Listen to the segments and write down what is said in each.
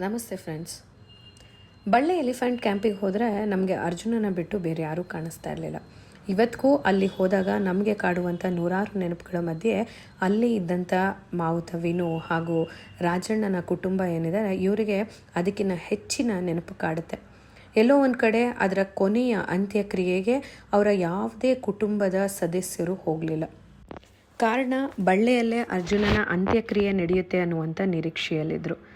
ನಮಸ್ತೆ friends. Balle elephant ಕ್ಯಾಂಪಿಗೆ ಹೋದರೆ ನಮಗೆ ಅರ್ಜುನನ ಬಿಟ್ಟು ಬೇರೆ ಯಾರೂ ಕಾಣಿಸ್ತಾ ಇರಲಿಲ್ಲ. ಇವತ್ತಿಗೂ ಅಲ್ಲಿ ಹೋದಾಗ ನಮಗೆ ಕಾಡುವಂಥ ನೂರಾರು ನೆನಪುಗಳ ಮಧ್ಯೆ ಅಲ್ಲಿ ಇದ್ದಂಥ ಮಾವುತ ವಿನು ಹಾಗೂ ರಾಜಣ್ಣನ ಕುಟುಂಬ ಏನಿದೆ, ಇವರಿಗೆ ಅದಕ್ಕಿಂತ ಹೆಚ್ಚಿನ ನೆನಪು ಕಾಡುತ್ತೆ. ಎಲ್ಲೋ ಒಂದು ಕಡೆ ಅದರ ಕೊನೆಯ ಅಂತ್ಯಕ್ರಿಯೆಗೆ ಅವರ ಯಾವುದೇ ಕುಟುಂಬದ ಸದಸ್ಯರು ಹೋಗಲಿಲ್ಲ. ಕಾರಣ ಬಳ್ಳೆಯಲ್ಲೇ ಅರ್ಜುನನ ಅಂತ್ಯಕ್ರಿಯೆ ನಡೆಯುತ್ತೆ ಅನ್ನುವಂಥ ನಿರೀಕ್ಷೆಯಲ್ಲಿದ್ದರು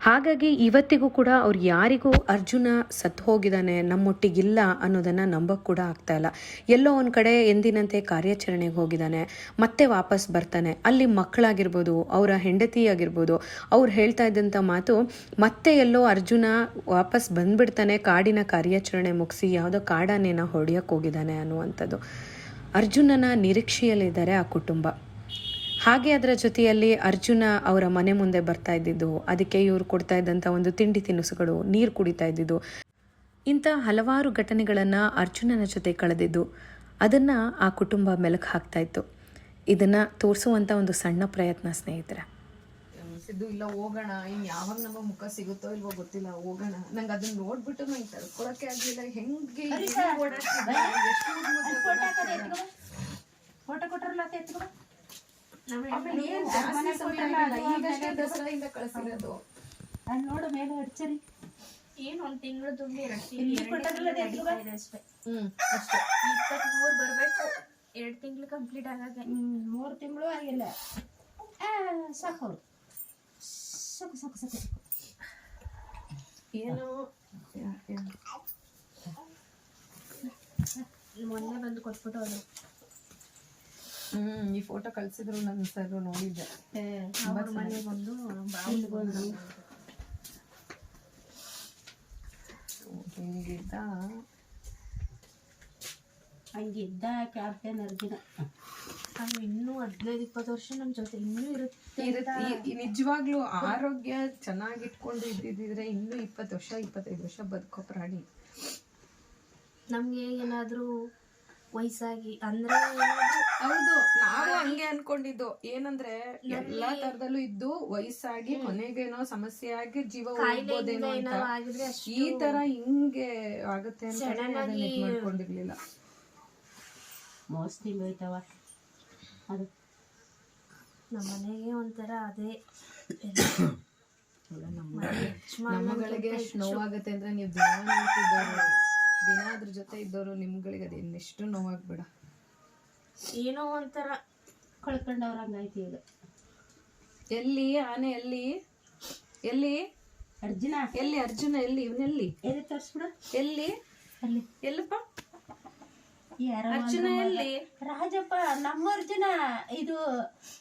ಹಾಗಾಗಿ ಇವತ್ತಿಗೂ ಕೂಡ ಅವ್ರು ಯಾರಿಗೂ ಅರ್ಜುನ ಸತ್ತು ಹೋಗಿದ್ದಾನೆ ನಮ್ಮೊಟ್ಟಿಗಿಲ್ಲ ಅನ್ನೋದನ್ನು ನಂಬಕ್ಕೆ ಕೂಡ ಆಗ್ತಾ ಇಲ್ಲ. ಎಲ್ಲೋ ಒಂದು ಕಡೆ ಎಂದಿನಂತೆ ಕಾರ್ಯಾಚರಣೆಗೆ ಹೋಗಿದ್ದಾನೆ, ಮತ್ತೆ ವಾಪಸ್ ಬರ್ತಾನೆ. ಅಲ್ಲಿ ಮಕ್ಕಳಾಗಿರ್ಬೋದು, ಅವರ ಹೆಂಡತಿ ಆಗಿರ್ಬೋದು, ಅವ್ರು ಹೇಳ್ತಾ ಇದ್ದಂಥ ಮಾತು ಮತ್ತೆ ಎಲ್ಲೋ ಅರ್ಜುನ ವಾಪಸ್ ಬಂದ್ಬಿಡ್ತಾನೆ, ಕಾಡಿನ ಕಾರ್ಯಾಚರಣೆ ಮುಗಿಸಿ ಯಾವುದೋ ಕಾಡನ್ನೇನ ಹೊಡೆಯೋಕ್ಕೆ ಹೋಗಿದ್ದಾನೆ ಅನ್ನುವಂಥದ್ದು. ಅರ್ಜುನನ ನಿರೀಕ್ಷೆಯಲ್ಲಿದ್ದಾರೆ ಆ ಕುಟುಂಬ. ಹಾಗೆ ಅದರ ಜೊತೆಯಲ್ಲಿ ಅರ್ಜುನ ಅವರ ಮನೆ ಮುಂದೆ ಬರ್ತಾ ಇದ್ದಿದ್ದು ಅದಕ್ಕೆ ಇವರು ಕೊಡ್ತಾ ಇದ್ದಂಥ ಒಂದು ತಿಂಡಿ ತಿನಿಸುಗಳು ನೀರು ಕುಡಿತಾ ಇದ್ದಿದ್ದು. ಇಂಥ ಹಲವಾರು ಘಟನೆಗಳನ್ನು ಅರ್ಜುನನ ಜೊತೆ ಕಳೆದಿದ್ದು ಅದನ್ನು ಆ ಕುಟುಂಬ ಮೆಲುಕು ಹಾಕ್ತಾ ಇತ್ತು. ಇದನ್ನು ತೋರಿಸುವಂಥ ಒಂದು ಸಣ್ಣ ಪ್ರಯತ್ನ ಸ್ನೇಹಿತರೆ. ಸಿದ್ದು ಇಲ್ಲ ಹೋಗೋಣ. ಇನ್ ಯಾವಾಗ ನಮ್ಮ ಮುಖ ಸಿಗುತ್ತೋ ಇಲ್ವೋ ಗೊತ್ತಿಲ್ಲ ಹೋಗೋಣ. ನಂಗೆ ಅದನ್ನ ನೋಡ್ಬಿಟ್ಟು ನಂಗೆ ತಡ್ಕೊಳಕ್ಕೆ ಆಗಲಿಲ್ಲ. ಹೆಂಗೆ ಫೋಟೋ ಕೊಟ್ಟರಲ್ಲ ನೋಡು ಮೇಲೆ ಹಡ್ಚರಿ ಏನ್ ಒಂದ್ ತಿಂಗಳು ತುಂಬಿ. ಅಷ್ಟೇ. ಹ್ಮ್ ಅಷ್ಟೇ. ಇಪ್ಪತ್ತ್ ಮೂರ್ ಬರ್ಬೇಕು. ಎರಡ್ ತಿಂಗಳು ಕಂಪ್ಲೀಟ್ ಆಗಾಗೆ ಮೂರು ತಿಂಗಳು ಆಗಿಲ್ಲ. ಆ, ಸಾಕು. ಅವ್ರು ಸಾಕು ಸಾಕು ಸಾಕು. ಏನೋ? ಮೊನ್ನೆ ಬಂದು ಕೊಟ್ಬಿಟ್ಟು ಹೋದ್ರು. ಹ್ಮ್ ಈ ಫೋಟೋ ಕಳ್ಸಿದ್ರು ನನ್ನ ಸರ್ ನೋಡಿದ್ದೆ. ಅವ್ರ ಮನೆಗೆ ಬಂದು ಬಾವಿಗೆ ಬಂದು. ಹಿಂಗಿದ್ದ ಹಂಗಿದ್ದ ಕ್ಯಾಪ್ಟನ್ ಅರ್ಜುನ? ಅವ್ನು ಇನ್ನೂ ಹದಿನೈದು ಇಪ್ಪತ್ತು ವರ್ಷ ನಮ್ಮ ಜೊತೆ ಇನ್ನೂ ಇರುತ್ತೆ ನಿಜವಾಗ್ಲೂ ಆರೋಗ್ಯ ಚೆನ್ನಾಗಿಟ್ಕೊಂಡು ಇದ್ದಿದ್ದಿದ್ರೆ ಇದ್ದಿದ್ರೆ ಇನ್ನೂ ಇಪ್ಪತ್ತು ವರ್ಷ ಇಪ್ಪತ್ತೈದು ವರ್ಷ ಬದುಕೋ ಪ್ರಾಣಿ. ನಮ್ಗೆ ಏನಾದ್ರೂ ವಯಸ್ಸಾಗಿ ಅಂದ್ರೆ ಏನಾದ್ರೂ ಹೌದು. ನಾವು ಹಂಗೆ ಅನ್ಕೊಂಡಿದ್ದು. ಏನಂದ್ರೆ ಎಲ್ಲಾ ತರದಲ್ಲೂ ಇದ್ದು ವಯಸ್ಸಾಗಿ ಕೊನೆಗೇನೋ ಸಮಸ್ಯೆ ಆಗಿ ಜೀವ ಹೋಗ್ಬೋದೇನೋ ಅಂತ ಈ ತರ ಹಿಂಗೆ ಆಗುತ್ತೆ ಅಂತ ಮಾಡ್ಕೊಂಡಿರ್ಲಿಲ್ಲ. ಮೋಸ್ ತಿಂಗೋಯ್ತವ ಅದು. ನಮ್ಮ ಮನೆಗೆ ಒಂಥರ ಅದೇ. ನಮ್ಮಗಳಿಗೆ ನೋವಾಗತ್ತೆ ನೋವಾಗುತ್ತೆ ಅಂದ್ರೆ ನೀವು ದಿನ ನೋಡ್ತಿದ್ದವ್ರು ದಿನ ಅದ್ರ ಜೊತೆ ಇದ್ದವರು ನಿಮ್ಗಳಿಗೆ ಅದು ಇನ್ನೆಷ್ಟು ನೋವಾಗ್ಬೇಡ. ಏನೋ ಒಂಥರ ಕಳ್ಕೊಂಡವ್ರ ಹಂಗೈತಿ ಇದು ಎಲ್ಲಿ ಆನೆ ಎಲ್ಲಿ? ಎಲ್ಲಿ? ಅರ್ಜುನ? ಎಲ್ಲಿ ಅರ್ಜುನ? ಎಲ್ಲಿ? ಇವನೆಲ್ಲಿ ಎಲ್ಲಿ? ತೋರಿಸ್ಬಿಡು. ಎಲ್ಲಿ? ಅಲ್ಲಿ. ಎಲ್ಲಪ್ಪ? ಯಾರೋ ಅರ್ಜುನ ಎಲ್ಲಿ? ರಾಜಪ್ಪ ನಮ್ಮ ಅರ್ಜುನ. ಇದು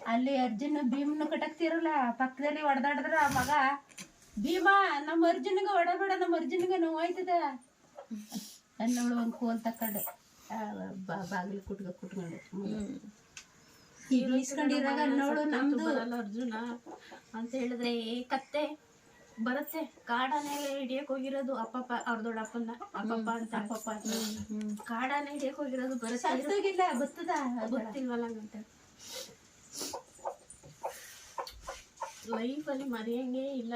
ಅಲ್ಲಿ ಅರ್ಜುನ ಭೀಮನ ಕಟಕ್ತಿರಲ್ಲ ಪಕ್ಕದಲ್ಲಿ ಹೊಡೆದಾಡಿದ್ರ ಮಗ. ಭೀಮ ನಮ್ಮ ಅರ್ಜುನಿಗೆ ಹೊಡಬೇಡ ನಮ್ಮ ಅರ್ಜುನಿಗೆ ನೋವಾಯ್ತದ. ಅನ್ನೋಳು ಒಂದು ಕೋಲ್ ತಕೊಂಡು ಬಾಗಿಲು ಕುಟ್ಕ ಕುಟ್ಕೊಂಡು. ಈಗ ಇಸ್ಕೊಂಡಿರಾಗ ನೋಡು ನಮ್ದು. ಅರ್ಜುನ ಅಂತ ಹೇಳಿದ್ರೆ ಏ ಕತ್ತೆ ಬರುತ್ತೆ ಕಾಡಾನೆ ಹಿಡಿಯಕ್ ಹೋಗಿರೋದು ಅಪ್ಪಪ್ಪ ಅವ್ರ ದೊಡ್ಡಪ್ಪನ ಅಪ್ಪಪ್ಪ ಅಂತ ಅಪ್ಪಪ್ಪ ಅಂತ. ಕಾಡಾನೆ ಹಿಡಿಯಕ್ ಹೋಗಿರೋದು ಬರುತ್ತೆ. ಬರ್ತದ ಗೊತ್ತಿಲ್ವಲ್ಲ ಅಂತ. ಲೈಫಲ್ಲಿ ಮರೆಯಂಗೇ ಇಲ್ಲ.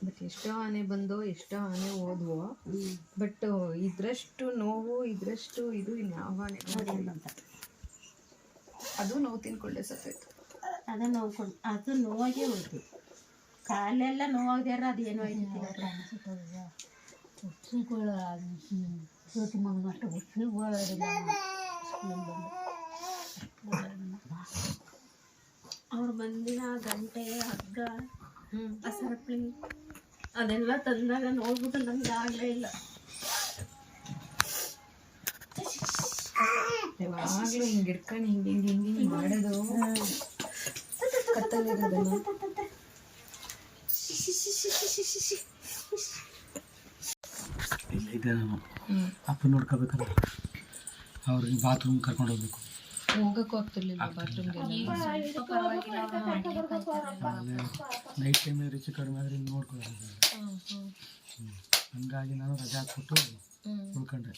ಬಟ್ ಎಷ್ಟೋ ಆನೆ ಬಂದೋ ಎಷ್ಟೋ ಆನೆ ಓದ್ವೋ ಬಟ್ ಇದ್ರಷ್ಟು ನೋವು ಇದ್ರಷ್ಟು ಇದು ಇನ್ಯಾವ ಆನೆ ಅಂತ ಅದು ನೋವು ತಿನ್ಕೊಳ್ಳೆ ಸತ್ತೋಯ್ತು. ನೋವು ಕೊಂಡು ಅದು ನೋವಾಗೇ ಹೋಯ್ತು. ಕಾಲೆಲ್ಲ ನೋವಾಗ್ದಾರ ಅದು ಏನೋ ಅವ್ರು ಬಂದಿನ ಗಂಟೆ ಹಗ್ಗ ಆ ಸರಪಳಿ ಅದೆಲ್ಲ ತಂದಾಗ ನೋಡ್ಬಿಟ್ಟು ನಮ್ಗೆ ಆಗಲೇ ಇಲ್ಲ ಯಾವಾಗ್ಲೂ ಹಿಂಗ್ ಹಿಡ್ಕೊಂಡು ಹಿಂಗ್ ಹಿಂಗೆ ಹಿಂಗೆ ಹಿಂಗ್ ಮಾಡೋದು ಕತ್ತಲಿರೋದನ್ನ ಇಲ್ಲ ಇದೆ ನಾನು ಅಪ್ಪ ನೋಡ್ಕೋಬೇಕಲ್ಲ ಅವ್ರಿಗೆ ಬಾತ್ರೂಮ್ ಕರ್ಕೊಂಡು ಹೋಗ್ಬೇಕು ಹೋಗಕ್ಕೂ ಆಗ್ತಿರ್ಲಿಲ್ಲ ಬಾತ್ರೂಮ್ಗೆ ನೈಟ್ ಟೈಮ್ ಹೆಚ್ಚು ಕಡಿಮೆ ಆದ್ರೆ ನೋಡ್ಕೊಳ್ಳೋದು ಹಂಗಾಗಿ ನಾನು ರಜೆ ಹಾಕ್ಬಿಟ್ಟು ಉಳ್ಕೊಂಡೆ.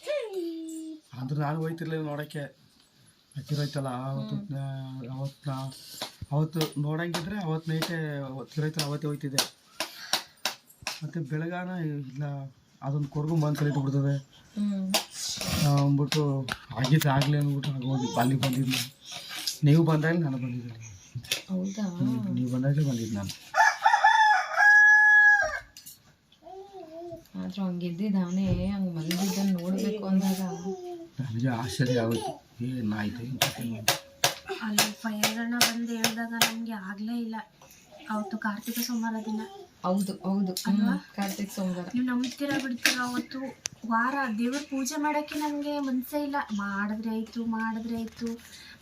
ಅಂದ್ರೆ ನಾನು ಹೋಯ್ತಿರ್ಲಿಲ್ಲ ನೋಡೋಕ್ಕೆ. ಹತ್ತಿರ ಹೋಯ್ತಲ್ಲ ಆವತ್ತು ಅವತ್ತು ಅವತ್ತು ನೋಡಂಗಿದ್ರೆ ಅವತ್ತು ನೈಟೇ ತಿರೈತೆ ಅವತ್ತೇ ಹೋಯ್ತಿದ್ದೆ. ಮತ್ತು ಬೆಳಗಾನ ಇಲ್ಲ ಅದೊಂದು ಕೊರಗು ಬಂದು ಕಲಿತು ಬಿಡ್ತದೆ. ಅಂದ್ಬಿಟ್ಟು ಆಗಿದ್ದು ಆಗಲಿ ಅಂದ್ಬಿಟ್ಟು ಆಗ ಹೋಗಿ ಅಲ್ಲಿ ಬಂದಿದ್ದು. ನೀವು ಬಂದಾಗ ನಾನು ಬಂದಿದ್ದೆ ಹೌದಾ? ನೀವು ಬಂದಾಗಲೇ ಬಂದಿದ್ದೆ ನಾನು. ಆದ್ರೂ ಹಂಗಿದ್ದಿದ್ದಾನೆ ಹಂಗೆ ಮಲಗಿದ್ದನ್ನು ನೋಡಬೇಕು ಅಂದಾಗ. ನಿಜ ಆಶ್ಚರ್ಯ ಆಗುತ್ತೆ. ಏನಾಯ್ತು ಅಲ್ಲಿ? ಫೈರ್ ಫೈರ್ಗಳನ್ನ ಬಂದು ಹೇಳಿದಾಗ ನಮ್ಗೆ ಆಗ್ಲೇ ಇಲ್ಲ. ಅವತ್ತು ಕಾರ್ತಿಕ ಸೋಮವಾರ ದಿನ. ಹೌದು ಹೌದು. ಕಾರ್ತಿಕ ಕಾರ್ತಿಕ್ ಸೋಮವಾರ. ನೀವು ನಂಬ್ತೀರಾ ಬಿಡ್ತೀರಾ ಅವತ್ತು? ವಾರ ದೇವ್ರ ಪೂಜೆ ಮಾಡೋಕ್ಕೆ ನನಗೆ ಮನಸ್ಸೇ ಇಲ್ಲ. ಮಾಡಿದ್ರೆ ಆಯಿತು ಮಾಡಿದ್ರೆ ಆಯಿತು.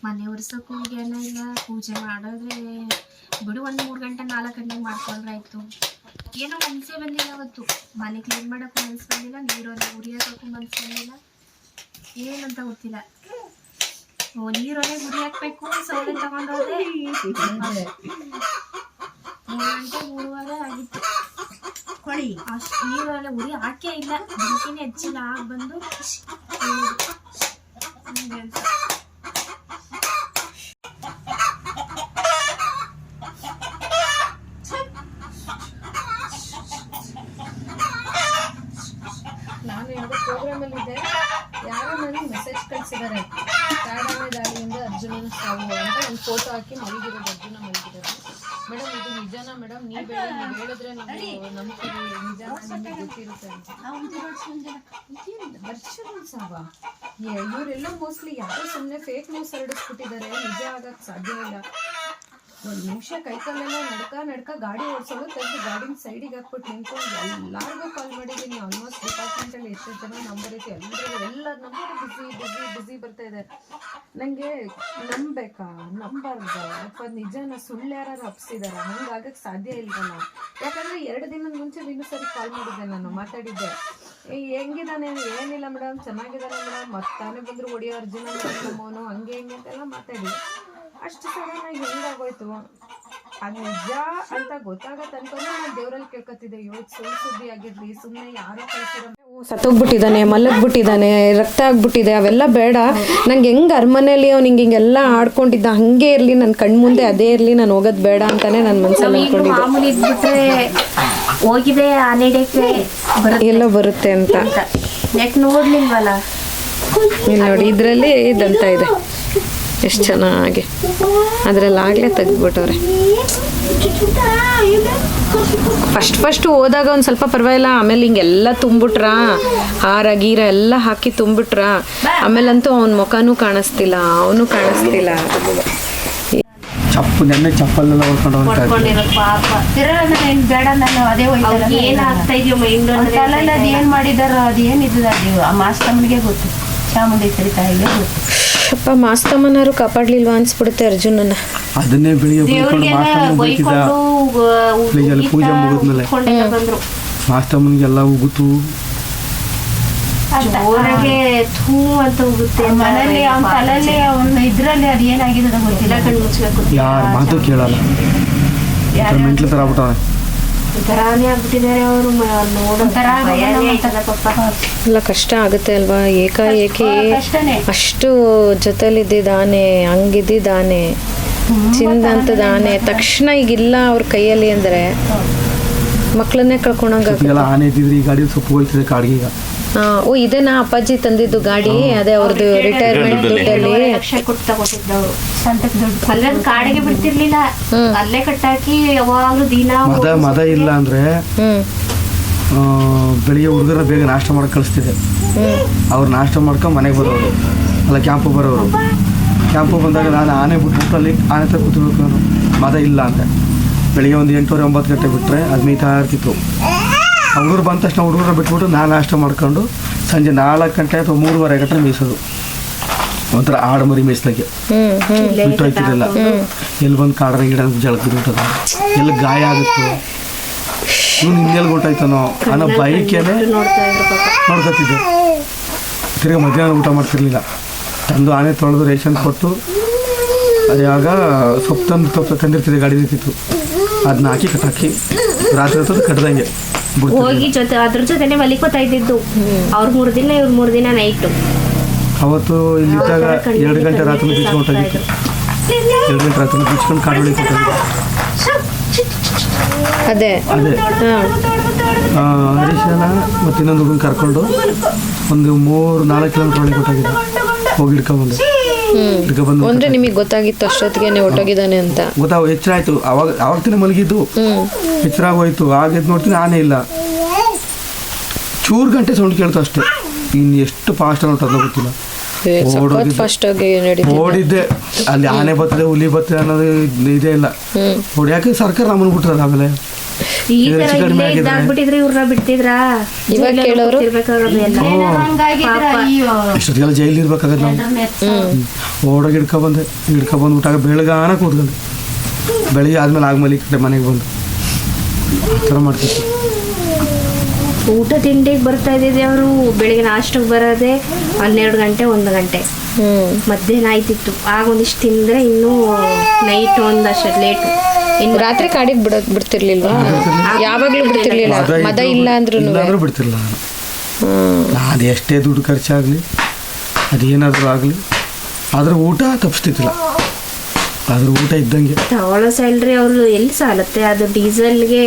ಮನೆ ಒರೆಸೋಕ್ಕೂ ಹೋಗ್ಯಾನ ಇಲ್ಲ. ಪೂಜೆ ಮಾಡಿದ್ರೆ ಬಿಡು ಒಂದು ಮೂರು ಗಂಟೆ, ನಾಲ್ಕು ಗಂಟೆಗೆ ಮಾಡ್ಕೊಂಡ್ರೆ ಆಯಿತು. ಏನೋ ಮನಸ್ಸೇ ಬಂದಿಲ್ಲ ಅವತ್ತು. ಮನೆ ಕ್ಲೀನ್ ಮಾಡೋಕ್ಕೂ ಮನಸ್ಸು ಬಂದಿಲ್ಲ ನೀರೊಲೆ ಉರಿಯೋಕ್ಕೂ ಮನಸ್ಸು ಬಂದಿಲ್ಲ. ಏನಂತ ಗೊತ್ತಿಲ್ಲ. ಓ ನೀರೊಲೆ ಉರಿ ಹಾಕಬೇಕು, ಸೌದೆ ತಗೊಂಡೋದೆ ಅದೇ. ಮೂರು ಗಂಟೆ, ಮೂರುವರೆ ಆಗಿತ್ತು. ಕೊಡಿ ಅಷ್ಟು ನೀರಲ್ಲಿ ಉರಿ ಹಾಕೇ ಇಲ್ಲ. ಬೆಂಕಿನೇ ಹೆಚ್ಚಿಲ್ಲ ಆಗ ಬಂದು ಇಳಿದು. ಹಂಗೆ ಅಂತ. ನಾನು ಯಾವುದೋ ಪ್ರೋಗ್ರಾಮಲ್ಲಿ ಇದ್ದೆ ಯಾರೋ ನನಗೆ ಮೆಸೇಜ್ ಕಳಿಸಿದ್ದಾರೆ ಕಾಡಾನೆ ದಾಳಿಯಿಂದ ಅರ್ಜುನನ ಸಾವು ಅಂತ ಒಂದು ಫೋಟೋ ಹಾಕಿ ಮಲಗಿರೋದು ಅರ್ಜುನ ಮಲಗಿರೋದು ಮೇಡಮ್ ಇದು ನಿಜನಾ ಮೇಡಮ್ ನೀವು ಬೇಡ ನೀವು ಹೇಳಿದ್ರೆ ನಾವು ನಿಜ ನಿಮಗೆ ಗೊತ್ತಿರುತ್ತೆ. ಅಂತ ವರ್ಷದ ಸಾವ. ಇವರೆಲ್ಲ ಮೋಸ್ಟ್ಲಿ ಯಾರು ಸುಮ್ಮನೆ ಫೇಕ್ ನ್ಯೂಸ್ ಹರಡಿಸ್ಬಿಟ್ಟಿದ್ದಾರೆ ನಿಜ ಆಗಕ್ ಸಾಧ್ಯ ಇಲ್ಲ. ಒಂದು ನಿಮಿಷ ಕೈಕಾಲೆಲ್ಲ ನಡ್ಕ ನಡ್ಕ ಗಾಡಿ ಓಡಿಸೋದು ತೆಗೆದು ಗಾಡಿನ ಸೈಡಿಗೆ ಹಾಕ್ಬಿಟ್ಟು ನಿಂತ್ಕೊಂಡು ಎಲ್ಲರಿಗೂ ಕಾಲ್ ಮಾಡಿದ್ದೀನಿ. ಆಲ್ಮೋಸ್ಟ್ ಡಿಪಾರ್ಟ್ಮೆಂಟಲ್ಲಿ ಎಷ್ಟು ಜನ ನಂಬರ್ ಐತಿ. ಎಲ್ಲರಿಗೂ ಎಲ್ಲ ನಂಬರ್ ಬಿಸಿ ಬಿಸಿ ಬಿಸಿ ಬರ್ತಾ ಇದೆ. ನನಗೆ ನಂಬೇಕಾ ನಂಬಾರ್ದು. ಅಥವಾ ನಿಜನ ಸುಳ್ಳು ಯಾರು ಹಬ್ಸಿದಾರ ಹಂಗಾಗಕ್ಕೆ ಸಾಧ್ಯ ಇಲ್ವಲ್ಲ? ಯಾಕಂದ್ರೆ ಎರಡು ದಿನದ ಮುಂಚೆ ಇನ್ನೂ ಸರಿ ಕಾಲ್ ಮಾಡಿದ್ದೆ ನಾನು ಮಾತಾಡಿದ್ದೆ. ಏ, ಹೆಂಗಿದಾನೆ ಏನಿಲ್ಲ ಮೇಡಮ್ ಚೆನ್ನಾಗಿದ್ದಾನೆ ಮೇಡಮ್ ಮತ್ತಾನೆ ಬಂದ್ರು ಒಡಿಯೋ ಅರ್ಜುನ ಅವನು ಹಂಗೆ ಹಿಂಗೆ ಅಂತೆಲ್ಲ ಮಾತಾಡಿ. ಅಷ್ಟು ಸಡನ್ ಆಗಿ ಹೆಂಗಾಗೋಯ್ತು? ಅದು ನಿಜ ಅಂತ ಗೊತ್ತಾಗೋ ತನಕ ನಾನು ದೇವರಲ್ಲಿ ಕೇಳ್ಕೊತಿದ್ದೆ ಇವತ್ತು ಸುಳ್ಳು ಸುದ್ದಿ ಆಗಿರ್ಲಿ ಸುಮ್ಮನೆ ಯಾರೋ ಕಳ್ಸಿರೋ ಸತ್ತೋಗ್ಬಿಟ್ಟಿದ್ದಾನೆ ಮಲಗ್ಬಿಟ್ಟಿದ್ದಾನೆ ರಕ್ತ ಆಗ್ಬಿಟ್ಟಿದೆ ಅವೆಲ್ಲ ಬೇಡ. ನಂಗೆ ಹೆಂಗೆ ಅರಮನೆಯಲ್ಲಿ ಅವ್ನು ಹಿಂಗೆ ಹಿಂಗೆಲ್ಲ ಆಡ್ಕೊಂಡಿದ್ದ ಹಂಗೆ ಇರಲಿ ನನ್ನ ಕಣ್ಮುಂದೆ ಅದೇ ಇರಲಿ ನಾನು ಹೋಗೋದು ಬೇಡ ಅಂತಾನೆ ನನ್ನ ಮನಸ್ಸಲ್ಲಿ ಅನ್ಕೊಂಡಿದ್ದೆ. ಹೋಗಿದೆ ಆನೆಡಕ್ಕೆ ಎಲ್ಲೋ ಬರುತ್ತೆ ಅಂತ. ನೆಟ್ ನೋಡ್ಲಿಲ್ವಲ್ಲ? ಇಲ್ಲಿ ನೋಡಿ ಇದರಲ್ಲಿ ಇದಂತ ಇದೆ. ಎಷ್ಟು ಚೆನ್ನಾಗಿ. ಅದರಲ್ಲಿ ಆಗಲೇ ತೆಗ್ದ್ಬಿಟ್ಟವ್ರೆ. ಫಸ್ಟ್ ಫಸ್ಟ್ ಹೋದಾಗ ಒಂದು ಸ್ವಲ್ಪ ಪರವಾಗಿಲ್ಲ ಆಮೇಲೆ ಹಿಂಗೆಲ್ಲ ತುಂಬಿಟ್ರ ಹಾರ ಗೀರ ಎಲ್ಲ ಹಾಕಿ ತುಂಬಿಟ್ರ ಆಮೇಲಂತೂ ಅವನ ಮುಖನೂ ಕಾಣಿಸ್ತಿಲ್ಲ ಅವನು ಕಾಣಿಸ್ತಿಲ್ಲ. ಚಪ್ಪು ನೆನ್ನೆ ಚಪ್ಪಲೆಲ್ಲ ಹೊಡ್ಕೊಂಡು ಪಾಪ. ಏನ್ ಬೇಡ ನಾನು ಅದೇ ಅವ್ರಿಗೆ ಏನ್ ಮಾಡಿದಾರೋ ಅದ್ ಏನಿದ್ದದ ಅದು. ಆ ಮಾಸ್ತಮ್ಮನಿಗೆ ಗೊತ್ತು. ಚಾಮುಂಡೇಶ್ವರಿ ತಾಯಿಗೆ ಗೊತ್ತು. ಅಪ್ಪ ಮಾಸ್ತಮ್ಮನಾರು ಕಾಪಾಡ್ಲಿಲ್ವಾ ಅನ್ಸ್ಬಿಡುತ್ತೆ ಅರ್ಜುನನ ಅದನ್ನೇ ಬೆಳಿಗ್ಗೆ ಬೈಕೊಂಡು ಮಾಸ್ತಮ್ಮನ ಬೈತಿದ್ದ ಬೈಕೊಂಡು ಬೆಳಿಗ್ಗೆ ಪೂಜೆ ಮುಗಿದ್ಮೇಲೆ ಕೊಂಡೆಲ್ಲ ಬಂದ್ರು. ಮಾಸ್ತಮ್ಮನಿಗೆಲ್ಲ ಉಗುತು. ಜೋರಾಗೆ ಥೂ ಅಂತ ಹೋಗುತ್ತೆ ಮನೇಲಿ ಅವ್ನ ತಲೆಯಲ್ಲಿ ಅವ್ನ ಇದ್ರಲ್ಲಿ ಅದ್ ಏನಾಗಿದೆ ಗೊತ್ತಿಲ್ಲ. ಕಣ್ಣು ಮುಚ್ಬೇಕು. ಯಾರ ಮಾತು ಕೇಳಲ್ಲ. ಮೆಂಟ್ಲ ತರ ಆಗ್ಬಿಟ್ಟವನೆ ಆಗ್ಬಿಟ್ಟಿದ್ದಾರೆ ಅವರು ಎಲ್ಲ ಕಷ್ಟ ಆಗುತ್ತೆ ಅಲ್ವಾ? ಏಕಾಏಕಿ ಅಷ್ಟು ಅಷ್ಟು ಜೊತೆಲಿದ್ದಿದ್ದಾನೆ ಹಂಗಿದ್ದಿದ್ದಾನೆ ಚಿಂದಂತದಾನೆ ತಕ್ಷಣ ಈಗಿಲ್ಲ ಅವ್ರ ಕೈಯಲ್ಲಿ ಅಂದ್ರೆ ಮಕ್ಕಳನ್ನೇ ಕಳ್ಕೊಂಡಂಗ ಆನೆ ಇದ್ದಿದ್ರೆ ಈ ಗಾಡಿ ಸೊಪ್ಪು ಹೋಗ್ತಿದೆ ಕಾಡಿಗೆ ಈಗ ಓ ಇದೇನಾ ಅಪ್ಪಾಜಿ ತಂದಿದ್ದು ಗಾಡಿ? ಅದೇ ಅವ್ರದ್ದು ರಿಟೈರ್ಮೆಂಟ್ ದುಡ್ಡಲ್ಲಿ. ಲಕ್ಷ ಕೊಟ್ಟು ದುಡ್ಡು. ಅಲ್ಲೇ ಕಾಡಿಗೆ ಬಿಡ್ತಿರ್ಲಿಲ್ಲ. ಅಲ್ಲೇ ಕಟ್ಟಾಕಿ ಯಾವಾಗ್ಲೂ ದಿನ ಮದ ಮದ ಇಲ್ಲ ಅಂದ್ರೆ ಆ, ಬೆಳಿಗ್ಗೆ ಹುಡುಗರ ಬೇಗ ನಾಷ್ಟ ಮಾಡಿ ಕಳಿಸ್ತಿದೆ. ಅವ್ರು ನಾಷ್ಟ ಮಾಡ್ಕೊಂಡು ಮನೆಗೆ ಬರೋರು. ಅಲ್ಲ ಕ್ಯಾಂಪು ಬರೋರು. ಕ್ಯಾಂಪು ಬಂದಾಗ ನಾನು ಆನೆ ಬಿಟ್ಬಿಟ್ಟು ಅಲ್ಲಿ ಆನೆ ತರ ಕೂತ್ಬೇಕು ನಾನು. ಮದ ಇಲ್ಲ ಅಂದೆ. ಬೆಳಿಗ್ಗೆ ಒಂದು ಎಂಟೂವರೆ ಒಂಬತ್ತು ಗಂಟೆ ಬಿಟ್ಟರೆ ಅದು ಮೀತಾ ಇರ್ತಿತ್ತು ಹುಡುಗರು ಬಂದ ತಕ್ಷಣ ಹುಡುಗರು ಬಿಟ್ಬಿಟ್ಟು ನಾನು ನಾಷ್ಟ ಮಾಡ್ಕೊಂಡು ಸಂಜೆ ನಾಲ್ಕು ಗಂಟೆ ಅಥವಾ ಮೂರುವರೆ ಗಂಟೆ ಮೀಸೋದು. ಒಂಥರ ಆಡು ಮರಿ ಮೀಸ್ದಾಗೆ ಬಿಟ್ಟು ಹೋಯ್ತಿರಲಿಲ್ಲ ಎಲ್ಲಿ ಬಂದು ಕಾಡ್ರ ಗಿಡ ಜಳಕ ಬಿಟ್ಟದ ಎಲ್ಲಿ ಗಾಯ ಆಗುತ್ತೆ? ಇವ್ನು ಹಿಂಗೆಲ್ಲಿ ಗೊತ್ತಾಯ್ತಾನೋ ಅನ್ನೋ ಬೈಕೇನೆ ನೋಡ್ಕೊತಿದ್ದೆ. ತಿರ್ಗಿ ಮಧ್ಯಾಹ್ನ ಊಟ ಮಾಡ್ತಿರ್ಲಿಲ್ಲ. ತಂದು ಆನೆ ತೊಳೆದು ರೇಷನ್ ಕೊಟ್ಟು ಅದು ಯಾವಾಗ ಸೊಪ್ಪು ತಂದು ತಪ್ಪು ತಂದಿರ್ತಿದ್ದೆ ಗಾಡಿ ಇರ್ತಿತ್ತು ಅದನ್ನ ಹಾಕಿ ಕಟ್ಟಾಕಿ ರಾತ್ರಿ ಹೊತ್ತು ಬಿಡ್ತಿದ್ದೆ ಹೋಗಿ ಜೊತೆ ಅದ್ರ ಜೊತೆನೆ ಮಲಿಕೋತಾ ಇದ್ದಿದ್ದು. ಅವ್ರ ಮೂರ್ ದಿನ ಇವ್ರ ಮೂರ್ ದಿನ ನೈಟ್ ಅವತ್ತು ಇಲ್ಲಿದ್ದಾಗ ಎರಡು ಗಂಟೆ ರಾತ್ರಿ ಬಿಟ್ಟು ಹೊಂಟೋಗಿತ್ತು ಎರಡು ಗಂಟೆ ರಾತ್ರಿ ಬಿಚ್ಕೊಂಡು ಕೊಟ್ಟೋಗಿದೆ ಅದೇ. ಅದೇ. ಹರೀಶನ ಮತ್ತು ಇನ್ನೊಂದು ಹುಡುಗನ ಕರ್ಕೊಂಡು ಒಂದು ಮೂರು ನಾಲ್ಕು ಕಿಲೋಮೀಟರ್ ಒಳಗೆ ಕೊಟ್ಟಾಗಿದ್ದೆ. ಹೋಗಿ ಹಿಡ್ಕೊಂಬಂದೆ ಹಿಡ್ಕೊಂಬಂದು ಅಂದ್ರೆ ನಿಮಗೆ ಗೊತ್ತಾಗಿತ್ತು ಅಷ್ಟೊತ್ತಿಗೆ ಹೊಟ್ಟೋಗಿದ್ದಾನೆ ಅಂತ. ಗೊತ್ತಾಗ ಎಚ್ಚರ ಆಯಿತು. ಅವಾಗ ಅವಾಗ ತಿನ್ನ ಮಲಗಿದ್ದು. ಎಚ್ಚರ ಆಗೋಯ್ತು. ಆಗ ಎದ್ದು ನೋಡ್ತೀನಿ ಆನೆ ಇಲ್ಲ. ಚೂರು ಗಂಟೆ ಸೌಂಡ್ ಕೇಳ್ತು ಅಷ್ಟೇ. ಇನ್ನು ಎಷ್ಟು ಫಾಸ್ಟ್ ಹೊಂಟದ ಗೊತ್ತಿಲ್ಲ. ಓಡಿದ್ದೆ. ಅಲ್ಲಿ ಆನೆ ಬರ್ತದೆ ಹುಲಿ ಬರ್ತದೆ ಅನ್ನೋದು ಇದ್- ಇದೇ ಇಲ್ಲ ಓಡಿ ಹೊಡ್ಯಾಕೆ ಸರ್ಕಾರ ನಮ್ಮನ್ನು ಬಿಟ್ರಲ್ಲ ಆಮೇಲೆ? ಈ ಇದು ತರ ಇಲ್ಲೇ? ಇದ್ದಾಗ್ಬಿಟ್ಟಿದ್ರೆ ಇವ್ರನ್ನ ಬಿಡ್ತಿದ್ರಾ ಇವಾಗ ಕೇಳೋರು? ಇರ್ಬೇಕಾಗೋದು ಎಲ್ಲ. ಇಷ್ಟೊತ್ತಿಗೆಲ್ಲ ಜೈಲಿ ಇರ್ಬೇಕಾಗತ್ತೆ ನಾವು. ಓಡೋಗಿ ಹಿಡ್ಕೊಬಂದೆ ಹಿಡ್ಕೊಬಂದ್ಬಿಟ್ಟಾಗ ಬೆಳಗಾನ ಕೂತ್ಕೊಂಡೆ. ಬೆಳಿಗ್ಗೆ ಆದ್ಮೇಲೆ ಆಗಮಲ್ಲಿ ಕಡೆ ಮನೆಗೆ ಬಂದು. ಆ ಥರ ಮಾಡ್ತಿತ್ತು ಊಟ ತಿಂಡಿಗೆ ಬರ್ತಾ ಇದ್ದಿದ್ದೆ ಅವರು. ಬೆಳಿಗ್ಗೆ ನಾಷ್ಟಕ್ಕೆ ಬರೋದೇ ಹನ್ನೆರಡು ಗಂಟೆ ಒಂದು ಗಂಟೆ. ಮಧ್ಯಾಹ್ನ ಆಯ್ತಿತ್ತು. ಆಗ ಒಂದಿಷ್ಟು ತಿಂದ್ರೆ ಇನ್ನೂ ನೈಟ್ ಒಂದಷ್ಟು ಲೇಟು ಇನ್ನು ರಾತ್ರಿ ಕಾಡಿಗೆ ಬಿಡ ಬಿಡ್ತಿರ್ಲಿಲ್ಲ ಯಾವಾಗ್ಲೂ ಬಿಡ್ತಿರ್ಲಿಲ್ಲ. ಮದ ಇಲ್ಲ ಅಂದ್ರೂ ಇಲ್ಲಾಂದ್ರೂ ಬಿಡ್ತಿರ್ಲಿಲ್ಲ. ನಾನು ಅದು ಎಷ್ಟೇ ದುಡ್ಡು ಖರ್ಚಾಗಲಿ ಅದೇನಾದರೂ ಆಗಲಿ ಅದ್ರ ಊಟ ತಪ್ಪಿಸ್ತಿದ್ದಿಲ್ಲ ಅದ್ರ ಊಟ ಇದ್ದಂಗೆ. ಅವಳ ಸ್ಯಾಲ್ರಿ ಅವರು ಎಲ್ಲಿ ಸಾಲತ್ತೆ? ಅದು ಡೀಸೆಲ್ಗೆ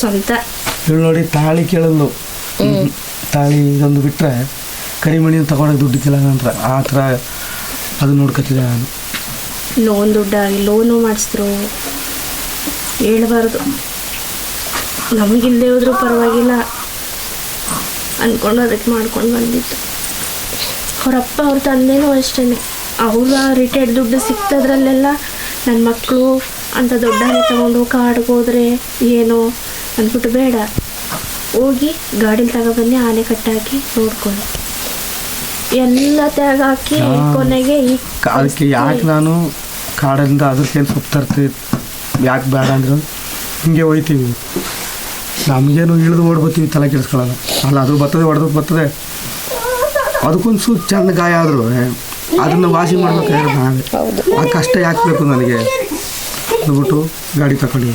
ಸ್ವಂತ. ಹೇಳಿ ನೋಡಿ ತಾಳಿ ಕೇಳಲು ತಾಳಿ ಇದೊಂದು ಬಿಟ್ಟರೆ ಕರಿಮಣಿನ ದುಡ್ಡು ದುಡ್ಡಿಕ್ಕಿಲ್ಲ ನಂತರ ಆ ಥರ ಅದು ನೋಡ್ಕೊತಿದ್ದೆ ನಾನು. ಲೋನ್ ದುಡ್ಡಾಗಿ ಲೋನು ಮಾಡಿಸಿದ್ರು. ಹೇಳ್ಬಾರ್ದು. ನಮಗಿಲ್ಲದೆ ಹೋದ್ರೂ ಪರವಾಗಿಲ್ಲ. ಅಂದ್ಕೊಂಡು ಅದಕ್ಕೆ ಮಾಡ್ಕೊಂಡು ಬಂದಿತ್ತು ಅವರಪ್ಪ ಅವ್ರ ತಂದೆನೂ ಅಷ್ಟೇ ಅವ್ರ ರಿಟೈರ್ಡ್ ದುಡ್ಡು ಸಿಕ್ತದ್ರಲ್ಲೆಲ್ಲ ನನ್ನ ಮಕ್ಕಳು ಅಂತ ದೊಡ್ಡ ತಗೊಂಡು ಕಾಡಿಗೆ ಹೋದ್ರೆ ಏನೋ ಅಂದ್ಬಿಟ್ಟು ಬೇಡ. ಹೋಗಿ ಗಾಡೀಲಿ ತಗೊಬನ್ನಿ, ಆನೆ ಕಟ್ಟಾಕಿ ನೋಡ್ಕೊಳ್ಳಿ. ಎಲ್ಲ ತ್ಯಾಗ ಹಾಕಿ ಕೊನೆಗೆ ಈ ಅದಕ್ಕೆ ಯಾಕೆ ನಾನು ಕಾಡಿಂದ ಅದಕ್ಕೇನು ಏನು ಸುತ್ತ ಯಾಕೆ ಬೇಡ ಅಂದ್ರೆ? ಹಿಂಗೆ ಹೋಯ್ತೀವಿ. ನಮಗೇನು ಇಳಿದು ಓಡ್ಬೋತೀವಿ ತಲೆ ಕೆಡಿಸ್ಕೊಳ್ಳೋದು. ಅಲ್ಲ ಅದು ಬರ್ತದೆ ಹೊಡೆದು ಬರ್ತದೆ. ಅದಕ್ಕೊಂದು ಸು ಚೆಂದ ಗಾಯ ಆದರು. ಅದನ್ನು ವಾಸಿ ಮಾಡ್ಬೇಕಾದ್ರೆ ನಾವೇ. ಆ ಕಷ್ಟ ಯಾಕೆ ಬೇಕು ನನಗೆ? ಅಂದ್ಬಿಟ್ಟು ಗಾಡಿ ತಗೊಂಡು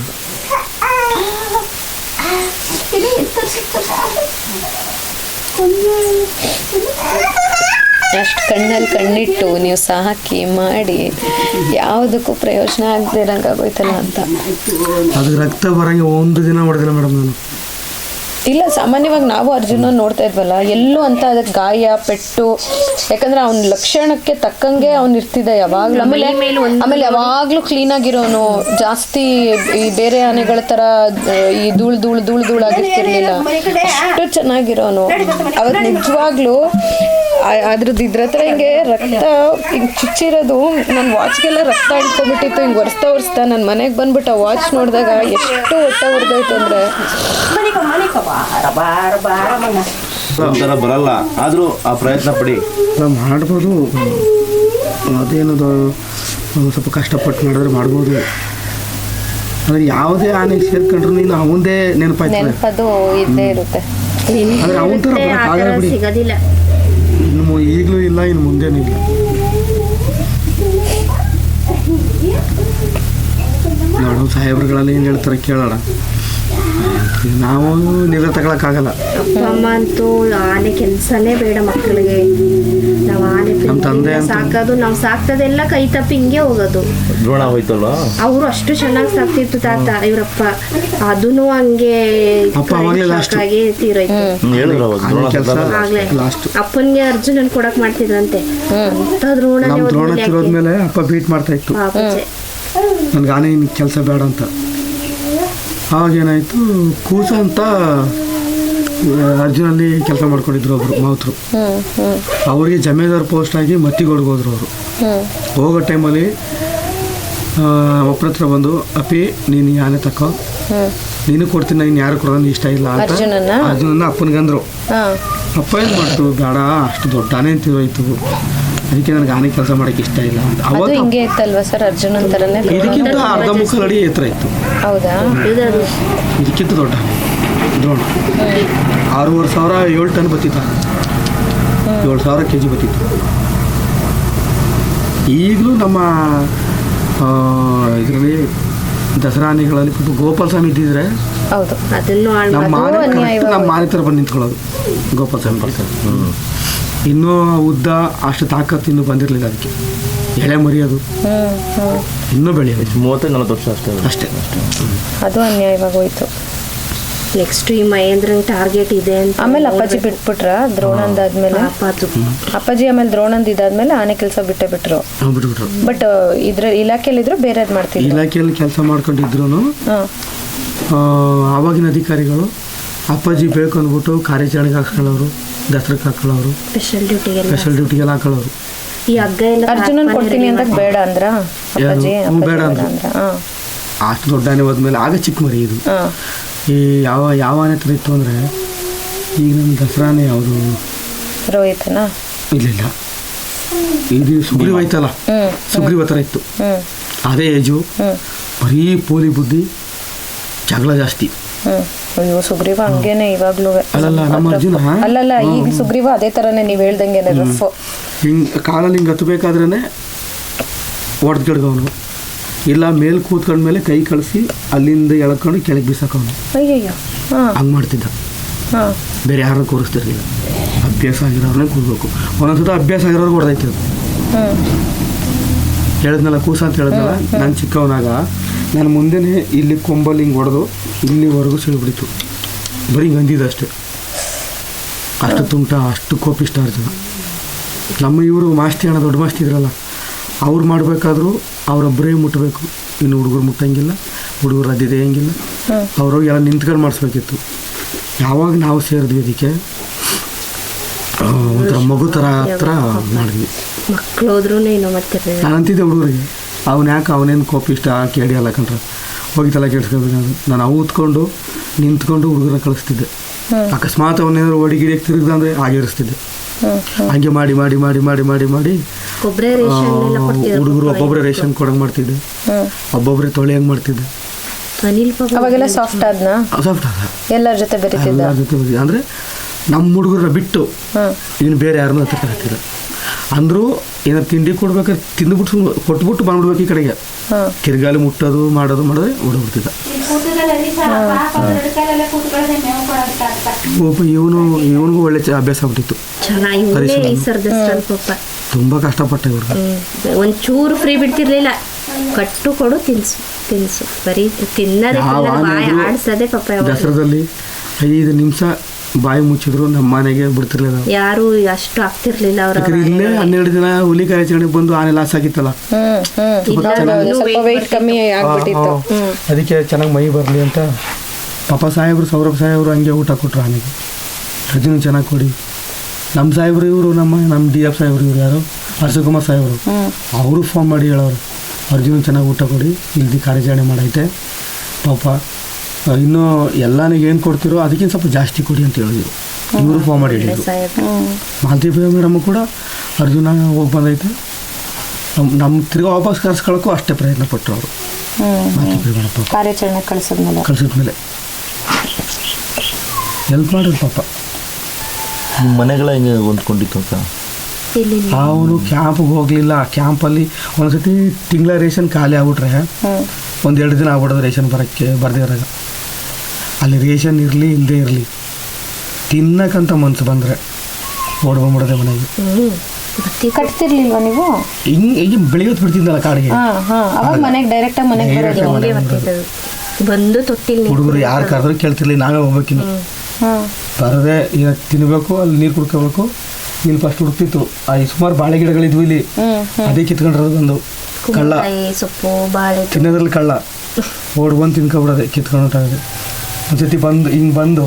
ಅಷ್ಟು ಕಣ್ಣಲ್ಲಿ ಕಣ್ಣಿಟ್ಟು ನೀವು ಸಾಕಿ ಮಾಡಿ. ಯಾವುದಕ್ಕೂ ಪ್ರಯೋಜನ ಆಗದಿರಂಗೆ ಇರಂಗಾಗೋಯ್ತಲ್ಲ ಅಂತ. ಅದಕ್ಕೆ ರಕ್ತ ಬರಂಗೆ ಒಂದು ದಿನ ಹೊಡೆದಿಲ್ಲ ಮೇಡಮ್ ನಾನು. ಇಲ್ಲ ಸಾಮಾನ್ಯವಾಗಿ ನಾವು ಅರ್ಜುನ ನೋಡ್ತಾ ಇದ್ವಲ್ಲ ಎಲ್ಲೂ ಅಂತ ಅದಕ್ಕೆ ಗಾಯ ಪೆಟ್ಟು ಯಾಕಂದ್ರೆ ಅವ್ನ ಲಕ್ಷಣಕ್ಕೆ ತಕ್ಕಂಗೆ ಅವ್ನು ಇರ್ತಿದ್ದ ಯಾವಾಗ್ಲೂ. ಆಮೇಲೆ ಆಮೇಲೆ ಯಾವಾಗ್ಲೂ ಕ್ಲೀನ್ ಆಗಿರೋನು ಜಾಸ್ತಿ ಈ ಬೇರೆ ಆನೆಗಳ ತರ ಈ ಧೂಳು ಧೂಳು ಧೂಳು ಧೂಳ್ ಆಗಿರ್ತಿರ್ಲಿಲ್ಲ. ಅಷ್ಟು ಚೆನ್ನಾಗಿರೋನು. ಅವತ್ತು ನಿಜವಾಗ್ಲೂ ಅದ್ರದ್ದು ಇದ್ರ ಹತ್ರ ಹಿಂಗೆ ರಕ್ತ ಹಿಂಗೆ ಚುಚ್ಚಿರೋದು ನನ್ನ ವಾಚ್ಗೆಲ್ಲ ರಕ್ತ ಹಿಡ್ಕೊಬಿಟ್ಟಿತ್ತು ಹಿಂಗೆ ಒರೆಸ್ತಾ ಒರೆಸ್ತಾ ನನ್ನ ಮನೆಗೆ ಬಂದ್ಬಿಟ್ಟು ಆ ವಾಚ್ ನೋಡಿದಾಗ ಎಷ್ಟು ಹೊಟ್ಟೆ ಉರ್ದೋಯ್ತು ಅಂದರೆ ಒಂಥರ ಬರಲ್ಲ ಆದರೂ ಆ ಪ್ರಯತ್ನ ಪಡಿ. ನಾವು ಮಾಡ್ಬೋದು. ಅದೇನದು ಒಂದು ಸ್ವಲ್ಪ ಕಷ್ಟಪಟ್ಟು ಮಾಡಿದ್ರೆ ಮಾಡ್ಬೋದು. ಅಂದ್ರೆ ಯಾವುದೇ ಆನೆ ಸೇರ್ಕೊಂಡ್ರು ನೀನು ಅವಂದೇ ನೆನಪಾಯ್ತು ನೆನಪದು ಇದ್ದೇ ಇರುತ್ತೆ. ಆದ್ರೆ ಅವನ ಥರ ಸಿಗೋದಿಲ್ಲ. ಇನ್ನು ಈಗಲೂ ಇಲ್ಲ ಇನ್ನು ಮುಂದೇನೂ ಇಲ್ಲ. ನೋಡು ಸಾಹೇಬ್ರುಗಳೆಲ್ಲ ಏನು ಹೇಳ್ತಾರೆ ಕೇಳೋಣ. ನಾವು ನಿರ್ಧಾರ ತಗೊಳಕ್ಕಾಗಲ್ಲ. ಅಪ್ಪ ಅಮ್ಮ ಅಂತೂ ಆನೆ ಕೆಲಸನೇ ಬೇಡ ಮಕ್ಕಳಿಗೆ. ನಾವು ಆನೆ ನಮ್ಮ ತಂದೆ ಸಾಕದು ಸಾಕೋದು ನಾವು ಸಾಕ್ತದೆಲ್ಲ ಕೈ ತಪ್ಪಿ ಹಿಂಗೆ ಹೋಗೋದು. ದ್ರೋಣ ಹೋಯ್ತಲ್ಲ ಅವರು ಅಷ್ಟು ಚೆನ್ನಾಗಿ ಸಾಕ್ತಿತ್ತು ತಾತ ಇವರಪ್ಪ. ಅದೂ ಹಂಗೆ ಅಪ್ಪ ಅವಾಗ್ಲೇ last. ಆಗಿ ತೀರೋಯ್ತು. ಹೇಳಿದ್ರು ಅವಾಗ ದ್ರೋಣ ಕೆಲಸ ಸತ್ತಾಗ ಆಗ್ಲೇ. ಅಪ್ಪನ್ಗೆ ಅರ್ಜುನನ್ ಕೊಡಕ್ ಮಾಡ್ತಿದ್ರಂತೆ. ಅಂತ ದ್ರೋಣನೇ ನಮ್ಮ ದ್ರೋಣ ಹೋದ್ಮೇಲೆ ಯಾಕೆ? ತಿರೋದ್ಮೇಲೆ ಅಪ್ಪ ಬೀಟ್ ಮಾಡ್ತಾ ಇತ್ತು. ನನಗೆ ಆನೆ ಕೆಲಸ ಬೇಡ ಅಂತ. ಅವಾಗೇನಾಯಿತು ಕೂಸ ಅಂತ ಅರ್ಜುನಲ್ಲಿ ಕೆಲಸ ಮಾಡ್ಕೊಂಡಿದ್ರು ಒಬ್ರು ಮಾವುತರು. ಹ್ಮ್ ಅವರಿಗೆ ಜಮೇದಾರ್ ಪೋಸ್ಟ್ ಆಗಿ ಮತ್ತಿಗೋಡ್ಗೆ ಹೋದ್ರು ಅವರು. ಹೋಗೋ ಟೈಮಲ್ಲಿ ಒಬ್ಬರ ಹತ್ರ ಬಂದು ಅಪ್ಪಿ ನೀನು ಯಾನೆ ಆನೆ ತಕೋ. ಹ್ಮ್ ನೀನು ಕೊಡ್ತೀನಿ ನೀನು ಯಾರು ಕೊಡೋದು ಇಷ್ಟ ಇಲ್ಲ ಅಂತ. ಅರ್ಜುನನ್ನ? ಅಪ್ಪನಿಗಂದ್ರು ಅಪ್ಪ ಏನು ಮಾಡ್ತು? ಬೇಡ ಅಷ್ಟು ದೊಡ್ಡ ಆನೆ ಅಂತಿರೋಯ್ತು ಅದಕ್ಕೆ ನನಗೆ ಆನೆ ಕೆಲಸ ಮಾಡೋಕೆ ಇಷ್ಟ ಇಲ್ಲ ಅಂತ. ಅದು ಅವತ್ತು ಹಿಂಗೆ ಇತ್ತಲ್ವಾ ಸರ್? ಅರ್ಜುನ್ ಅಂತಾರನೇ ಇದಕ್ಕಿಂತ ಅರ್ಧ ಮುಖ ಅಡಿ ಎತ್ತರ ಇತ್ತು. ಹೌದಾ? ಇದಕ್ಕಿಂತ ದೊಡ್ಡ ದ್ರೋಣ. ಆರೂವರೆ ಸಾವಿರ ಏಳು ಟನ್ ಬತ್ತಿತ್ತು ಏಳು ಸಾವಿರ ಕೆ ಜಿ ಬತ್ತಿತ್ತು. ಈಗಲೂ ನಮ್ಮ ಇದರಲ್ಲಿ ದಸರಾ ಆನೆಗಳಲ್ಲಿ ಪಾಪ ಗೋಪಾಲ ಸ್ವಾಮಿ ಇದ್ದಿದ್ರೆ ಹೌದು. ಅದನ್ನು ಹಾಳ್ ನಮ್ಮ ಮಾಡ್ದು. ಮಾನೆ ಅನ್ಯಾಯ correct ನಮ್ಮ ಮಾನೆ ಥರ ಬಂದು ನಿಂತ್ಕೊಳ್ಳೋದು. ಗೋಪಾಲ ಸ್ವಾಮಿ ಬರ್ತಾರೆ ಇನ್ನೂ ಉದ್ದ ಅಷ್ಟು ತಾಕತ್ತು ಇನ್ನೂ ಬಂದಿರಲಿಲ್ಲ ಅದಕ್ಕೆ. ಎಳೆ ಮರಿಯೋದು ಇನ್ನೂ ಬೆಳೆಯೋದು ಮೂವತ್ತೈದು ನಲ್ವತ್ತು ವರ್ಷ ಅಷ್ಟೇ ಅಷ್ಟೇ. ಅದು ಅನ್ಯಾಯವಾಗೋಯ್ತು ನೆಕ್ಸ್ಟ್ ಈ ಮಹೇಂದ್ರನ್ ಟಾರ್ಗೆಟ್ ಇದೆ ಅಂತ ಆಮೇಲೆ ಅಪ್ಪಾಜಿ ಬಿಟ್ಬಿಟ್ರ? ದ್ರೋಣಂದ್ ಆದ್ಮೇಲೆ? ಪಾಪ ಅಪ್ಪಾಜಿ. ಆಮೇಲೆ ದ್ರೋಣಂದ್ ಇದಾದ್ಮೇಲೆ ಆನೆ ಕೆಲಸ ಬಿಟ್ಟೆ ಬಿಟ್ರು. ಬಟ್ ಇದ್ರ ಇಲಾಖೆಯಲ್ಲಿ ಇದ್ರು ಬೇರೆದ್ ಮಾಡ್ತಿದ್ರು. ಇಲಾಖೆಯಲ್ಲಿ ಕೆಲಸ ಮಾಡ್ಕೊಂಡಿದ್ರು ಅವಾಗಿನ ಆವಾಗಿನ ಅಧಿಕಾರಿಗಳು ಅಪ್ಪಾಜಿ ಬೇಕು ಅಂದ್ಬಿಟ್ಟು ಕಾರ್ಯಾಚರಣೆಗೆ ಹಾಕೊಳ್ಳೋರು ದಸರಕ್ಕೆ ಹಾಕೊಳ್ಳೋರು ಸ್ಪೆಷಲ್ ಡ್ಯೂಟಿಗೆಲ್ಲ ಸ್ಪೆಷಲ್ ಡ್ಯೂಟಿಗೆಲ್ಲ ಹಾಕೊಳ್ಳೋರು ಈ ಹಗ್ಗ ಎಲ್ಲ ಅರ್ಜುನನ್ ಕೊಡ್ತೀನಿ ಅಂತ ಬೇಡ ಅಂದ್ರ? ಅಪ್ಪಾಜಿ ಬೇಡ ಅಂದ್ರ. ಹಾ. ಅಷ್ಟು ದೊಡ್ಡ ಆನೆ ಹೋದ್ಮೇಲೆ ಆಗ ಚಿಕ್ಕ ಮರಿ ಇದು. ಈ ಯಾವ ಯಾವ ಆನೆ ಥರ ಇತ್ತು ಅಂದರೆ ಈಗ ನಮ್ಮ ದಸರಾನೆ ಯಾವುದು? ರೋಹಿತನ? ಇಲ್ಲ ಇಲ್ಲ ಇದು ಸುಗ್ರೀವ ಐತಲ್ಲ? ಸುಗ್ರೀವ ಥರ ಇತ್ತು. ಅದೇ ಏಜು. ಬರೀ ಪೋಲಿ ಬುದ್ಧಿ ಜಗಳ ಜಾಸ್ತಿ. ಅಯ್ಯೋ ಸುಗ್ರೀವ ಹಂಗೇನೆ ಇವಾಗ್ಲೂ ಅಲ್ಲಲ್ಲ ನಮ್ಮ ಅರ್ಜುನ ಅಲ್ಲಲ್ಲ ಈಗ ಸುಗ್ರೀವ ಅದೇ ತರನೇ ನೀವ್ ಹೇಳ್ದಂಗೆ ರಫ್ ಹಿಂಗ್ ಕಾಲಲ್ಲಿ ಹಿಂಗೆ ಹತ್ಬೇಕಾದ್ರೇನೆ ಹೊಡೆದ್ಗಡ್ಗವನು ಇಲ್ಲ ಮೇಲೆ ಕೂತ್ಕೊಂಡ್ಮೇಲೆ ಕೈ ಕಳಿಸಿ ಅಲ್ಲಿಂದ ಎಳ್ಕೊಂಡು ಕೆಳಗೆ ಬಿಸಾಕವನು. ಅಯ್ಯಯ್ಯೋ ಹಂಗೆ ಮಾಡ್ತಿದ್ದ. ಬೇರೆ ಯಾರನ್ನೂ ಕೂರಿಸ್ತಿರ್ಲಿಲ್ಲ. ಅಭ್ಯಾಸ ಆಗಿರೋರನ್ನೇ ಕೂರ್ಬೇಕು. ಒಂದೊಂದ್ಸತ ಅಭ್ಯಾಸ ಆಗಿರೋರು ಹೊಡೆದೈತೆ ಅದು. ಹೇಳಿದ್ನಲ್ಲ ಕೂಸ ಅಂತ ಹೇಳಿದ್ನಲ್ಲ ನಾನು ಚಿಕ್ಕವನಾಗ ನಾನು ಮುಂದೆನೇ ಇಲ್ಲಿ ಕೊಂಬಲ್ಲಿ ಹಿಂಗೆ ಹೊಡೆದು ಇಲ್ಲಿವರೆಗೂ ಸಿಳ್ಬಿಡಿತು ಬರೀ ಅಂದಿದ್ದು ಅಷ್ಟೇ. ಅಷ್ಟು ತುಂಟ ಅಷ್ಟು ಕೋಪಿಷ್ಟ ಅರ್ಜುನ ನಮ್ಮ ಇವರು ಮಾಸ್ತಿ ಅಣ್ಣ ದೊಡ್ಡ ಮಾಸ್ತಿ ಇದ್ರಲ್ಲ ಅವ್ರು ಮಾಡಬೇಕಾದ್ರೂ ಅವರೊಬ್ಬರೇ ಮುಟ್ಟಬೇಕು ಇನ್ನು ಹುಡುಗರು ಮುಟ್ಟಂಗಿಲ್ಲ ಹುಡುಗರು ಅದಿದೆಯಂಗಿಲ್ಲ ಅವ್ರೋಗಿ ಎಲ್ಲ ನಿಂತ್ಕೊಂಡು ಮಾಡಿಸ್ಬೇಕಿತ್ತು. ಯಾವಾಗ ನಾವು ಸೇರಿದ್ವಿ ಅದಕ್ಕೆ ಒಂಥರ ಮಗು ಥರ ಹತ್ರ ಮಾಡಿದ್ವಿ. ನಾನು ಅಂತಿದ್ದೆ ಹುಡುಗರಿಗೆ. ಅವ್ನು ಯಾಕೆ ಅವನೇನು ಕೋಪಿಷ್ಟ ಕೇಳಿ ಅಲ್ಲ ಕಂಡ್ರೆ. ಹೋಗಿ ತಲೆ ಕೆಡ್ಸ್ಕೊಬೇಕು ನಾನು ಅವು ಉತ್ಕೊಂಡು ನಿಂತ್ಕೊಂಡು ಹುಡುಗರನ್ನ ಕಳಿಸ್ತಿದ್ದೆ. ಅಕಸ್ಮಾತ್ ಅವನೇನಾದ್ರು ಒಡಿಗಿಡಿಯಾಗಿ ಗಿಡಿಯಕ್ಕೆ ಅಂದ್ರೆ ಅಂದರೆ ಹಾಗೆ ಇರಿಸ್ತಿದ್ದೆ ಹಂಗೆ ಮಾಡಿ ಮಾಡಿ ಮಾಡಿ ಮಾಡಿ ಮಾಡಿ ಮಾಡಿ ರೇಷನ್ ಎಲ್ಲ ಕೊಡ್ತಿದ್ರು ಹುಡುಗರು ಒಬ್ಬೊಬ್ಬರೇ ರೇಷನ್ ಕೊಡಂಗೆ ಮಾಡ್ತಿದ್ದೆ. ಹ್ಮ್. ಒಬ್ಬೊಬ್ಬರೇ ತೊಳೆಯಂಗೆ ಮಾಡ್ತಿದ್ದೆ. ಅವಾಗೆಲ್ಲ ಸಾಫ್ಟ್ ಆದ್ನ? ಸಾಫ್ಟ್ ಅದ ಎಲ್ಲರ ಜೊತೆ ಬೆರಿತಿದ್ದ? ಎಲ್ಲರ ಜೊತೆ ಬಂದಿದ್ದೆ ಅಂದರೆ ನಮ್ಮ ಹುಡುಗರನ್ನ ಬಿಟ್ಟು ಇನ್ನು ಬೇರೆ ಯಾರನ್ನೂ ಹತ್ರ ಕರೀತಿಲ್ಲ ಅಂದರೂ ಏನಾರು ತಿಂಡಿ ಕೊಡ್ಬೇಕಾದ್ರೆ ತಿಂದುಬಿಟ್ಟು ಕೊಟ್ಬಿಟ್ಟು ಬಂದ್ಬಿಡ್ಬೇಕು ಈ ಕಡೆಗೆ. ಕಿರ್ಗಾಲಿ ತಿರ್ಗಾಲಿ ಮುಟ್ಟೋದು ಮಾಡೋದು ಮಾಡಿದ್ರೆ ಓಡೋಗ್ಬಿಡ್ತಿದ್ದ ಒಬ್ಬ ಇವನು ಇವನಿಗೂ ಒಳ್ಳೆ ಅಭ್ಯಾಸ ಆಗ್ಬಿಟ್ಟಿತ್ತು. ತುಂಬಾ ಕಷ್ಟಪಟ್ಟ ಇವ್ರಿಗೆ ಹ್ಮ್. ಒಂಚೂರು ಫ್ರೀ ಬಿಡ್ತಿರ್ಲಿಲ್ಲ. ಕಟ್ಟು ಕೊಡು ತಿನ್ಸು ತಿನ್ಸು. ಬರೀ ತಿನ್ನೋದೇ ಆಡ್ಸದೆ ಪಾಪ ದಸರಾದಲ್ಲಿ ಐದು ನಿಮಿಷ ಬಾಯಿ ಮುಚ್ಚಿದ್ರು ನಮ್ಮ ಮನೆಗೆ ಬಿಡ್ತಿರ್ಲಿಲ್ಲ. ಯಾರು ಅಷ್ಟು ಆಗ್ತಿರ್ಲಿಲ್ಲ ಅವ್ರ ಯಾಕಂದ್ರೆ ಇಲ್ಲೇ ಹನ್ನೆರಡು ದಿನ ಹುಲಿ ಕಾರ್ಯಾಚರಣೆಗೆ ಬಂದು ಆನೆ ಲಾಸ್ ಆಗಿತ್ತಲ್ಲ. ಚೆನ್ನಾಗಿ- ಸ್ವಲ್ಪ ಕಮ್ಮಿ ಆಗ್ಬಿಟ್ಟಿತ್ತು. ಅದಕ್ಕೆ ಚೆನ್ನಾಗಿ ಮೈ ಬರಲಿ ಅಂತ ಪಾಪ ಸಾಹೇಬ್ರು ಸೌರಭ್ ಸಾಹೇಬ್ರು ಹಂಗೆ ಊಟ ಕೊಟ್ರು ಆನೆಗೆ. ಅರ್ಜುನ್ ಚೆನ್ನಾಗಿ ಕೊಡಿ. ನಮ್ಮ ಸಾಹೇಬ್ರು ಇವರು ನಮ್ಮ ನಮ್ಮ ಡಿ ಎಫ್ ಸಾಹೇಬ್ರು ಇವ್ರು ಯಾರು? ಹರ್ಷಕುಮಾರ್ ಸಾಹೇಬ್ರು. ಅವರು ಫೋನ್ ಮಾಡಿ ಹೇಳೋರು. ಅರ್ಜುನ್ ಚೆನ್ನಾಗಿ ಊಟ ಕೊಡಿ ಇಲ್ಲಿ ಕಾರ್ಯಾಚರಣೆ ಮಾಡೈತೆ. ಪಾಪ ಇನ್ನೂ ಎಲ್ಲನಿಗೆ ಏನು ಕೊಡ್ತಿರೋ ಅದಕ್ಕಿಂತ ಸ್ವಲ್ಪ ಜಾಸ್ತಿ ಕೊಡಿ ಅಂತ ಹೇಳಿದ್ರು. ಇವರು ಫೋನ್ ಮಾಡಿ ಹೇಳಿದ್ರು ಮಾಲತಿ ಮೇಡಮ್ ಕೂಡ ಅರ್ಜುನ ಹೋಗಿ ಬಂದೈತೆ. ನಮ್ಮ ನಮ್ಮ ತಿರ್ಗಿ ವಾಪಸ್ ಕರ್ಸ್ಕೊಳ್ಳೋಕ್ಕೂ ಅಷ್ಟೇ ಪ್ರಯತ್ನ ಪಟ್ಟರು ಅವರು. ಕಾರ್ಯಾಚರಣೆ ಕಳಿಸಿದ್ಮೇಲೆ. ಕಳ್ಸಿದ್ಮೇಲೆ. ಹೆಲ್ಪ್ ಮಾಡಿದ್ರು ಪಾಪ. ನಿಮ್ಮ ಮನೆಗಳ ಹೆಂಗೆ ಹೊಂದ್ಕೊಂಡಿತ್ತು ಅಂತ? ಅವನು ಕ್ಯಾಂಪ್ಗೆ ಹೋಗಲಿಲ್ಲ. ಕ್ಯಾಂಪಲ್ಲಿ ಒಂದ್ಸತಿ ತಿಂಗಳ ರೇಷನ್ ಖಾಲಿ ಆಗ್ಬಿಟ್ರೆ ಒಂದೆರಡು ಒಂದು ಎರಡು ದಿನ ಆಗ್ಬಿಡೋದು ರೇಷನ್ ಬರೋಕ್ಕೆ ಬರ್ದೇ ಇರಾಗ ಅಲ್ಲಿ ರೇಷನ್ ಇರಲಿ ಇಲ್ಲದೆ ಇರಲಿ ತಿನ್ನಕ್ಕಂತ ಮನ್ಸು ಬಂದರೆ ಓಡ್ಬಂದ್ಬಿಡೋದೆ ಮನೆಗೆ. ಕಟ್ತಿರ್ಲಿಲ್ವಾ ನೀವು? ಹಿಂಗೆ ಹಿಂಗೆ ಬೆಳೆಯೋದು ಬಿಡ್ತಿದ್ದಲ್ಲ ಕಾಡಿಗೆ. ಹಾ ಹಾ. ಅವಾಗ ಮನೆಗೆ ಡೈರೆಕ್ಟ್ ಆಗಿ ಮನೆಗೆ Direct ಬರೋದು. ಆಗಿ ಹಂಗೆ ಬರ್ತಿದ್ದದು ಬಂದು ಹುಡುಗರು ಯಾರು ಕರೆದ್ರು ಕೇಳ್ತಿರ್ಲಿ ನಾವೇ ಹೋಗ್ಬೇಕಿನ್ನು. ಬರದೆ ಈಗ ತಿನ್ನಬೇಕು ಅಲ್ಲಿ ನೀರು ಕುಡ್ಕೋಬೇಕು. ಇಲ್ಲಿ ಫಸ್ಟ್ ಹುಡುಕ್ತಿತ್ತು ಆ ಈ ಸುಮಾರು ಬಾಳೆ ಗಿಡಗಳಿದ್ವು ಇಲ್ಲಿ. ಅದೇ ಕಿತ್ಕೊಂಡಿರೋದು ಒಂದು ಕಳ್ಳ. ಸೊಪ್ಪು ಬಾಳೆ. ತಿನ್ನೋದ್ರಲ್ಲಿ ಕಳ್ಳ. ಓಡ್ ಬಂದು ತಿನ್ಕೊಬಿಡೋದೆ ಕಿತ್ಕೊಂಡು ಹೊಂಟೋಗೋದು. ಒಂದ್ಸತಿ ಬಂದು ಹಿಂಗೆ ಬಂದು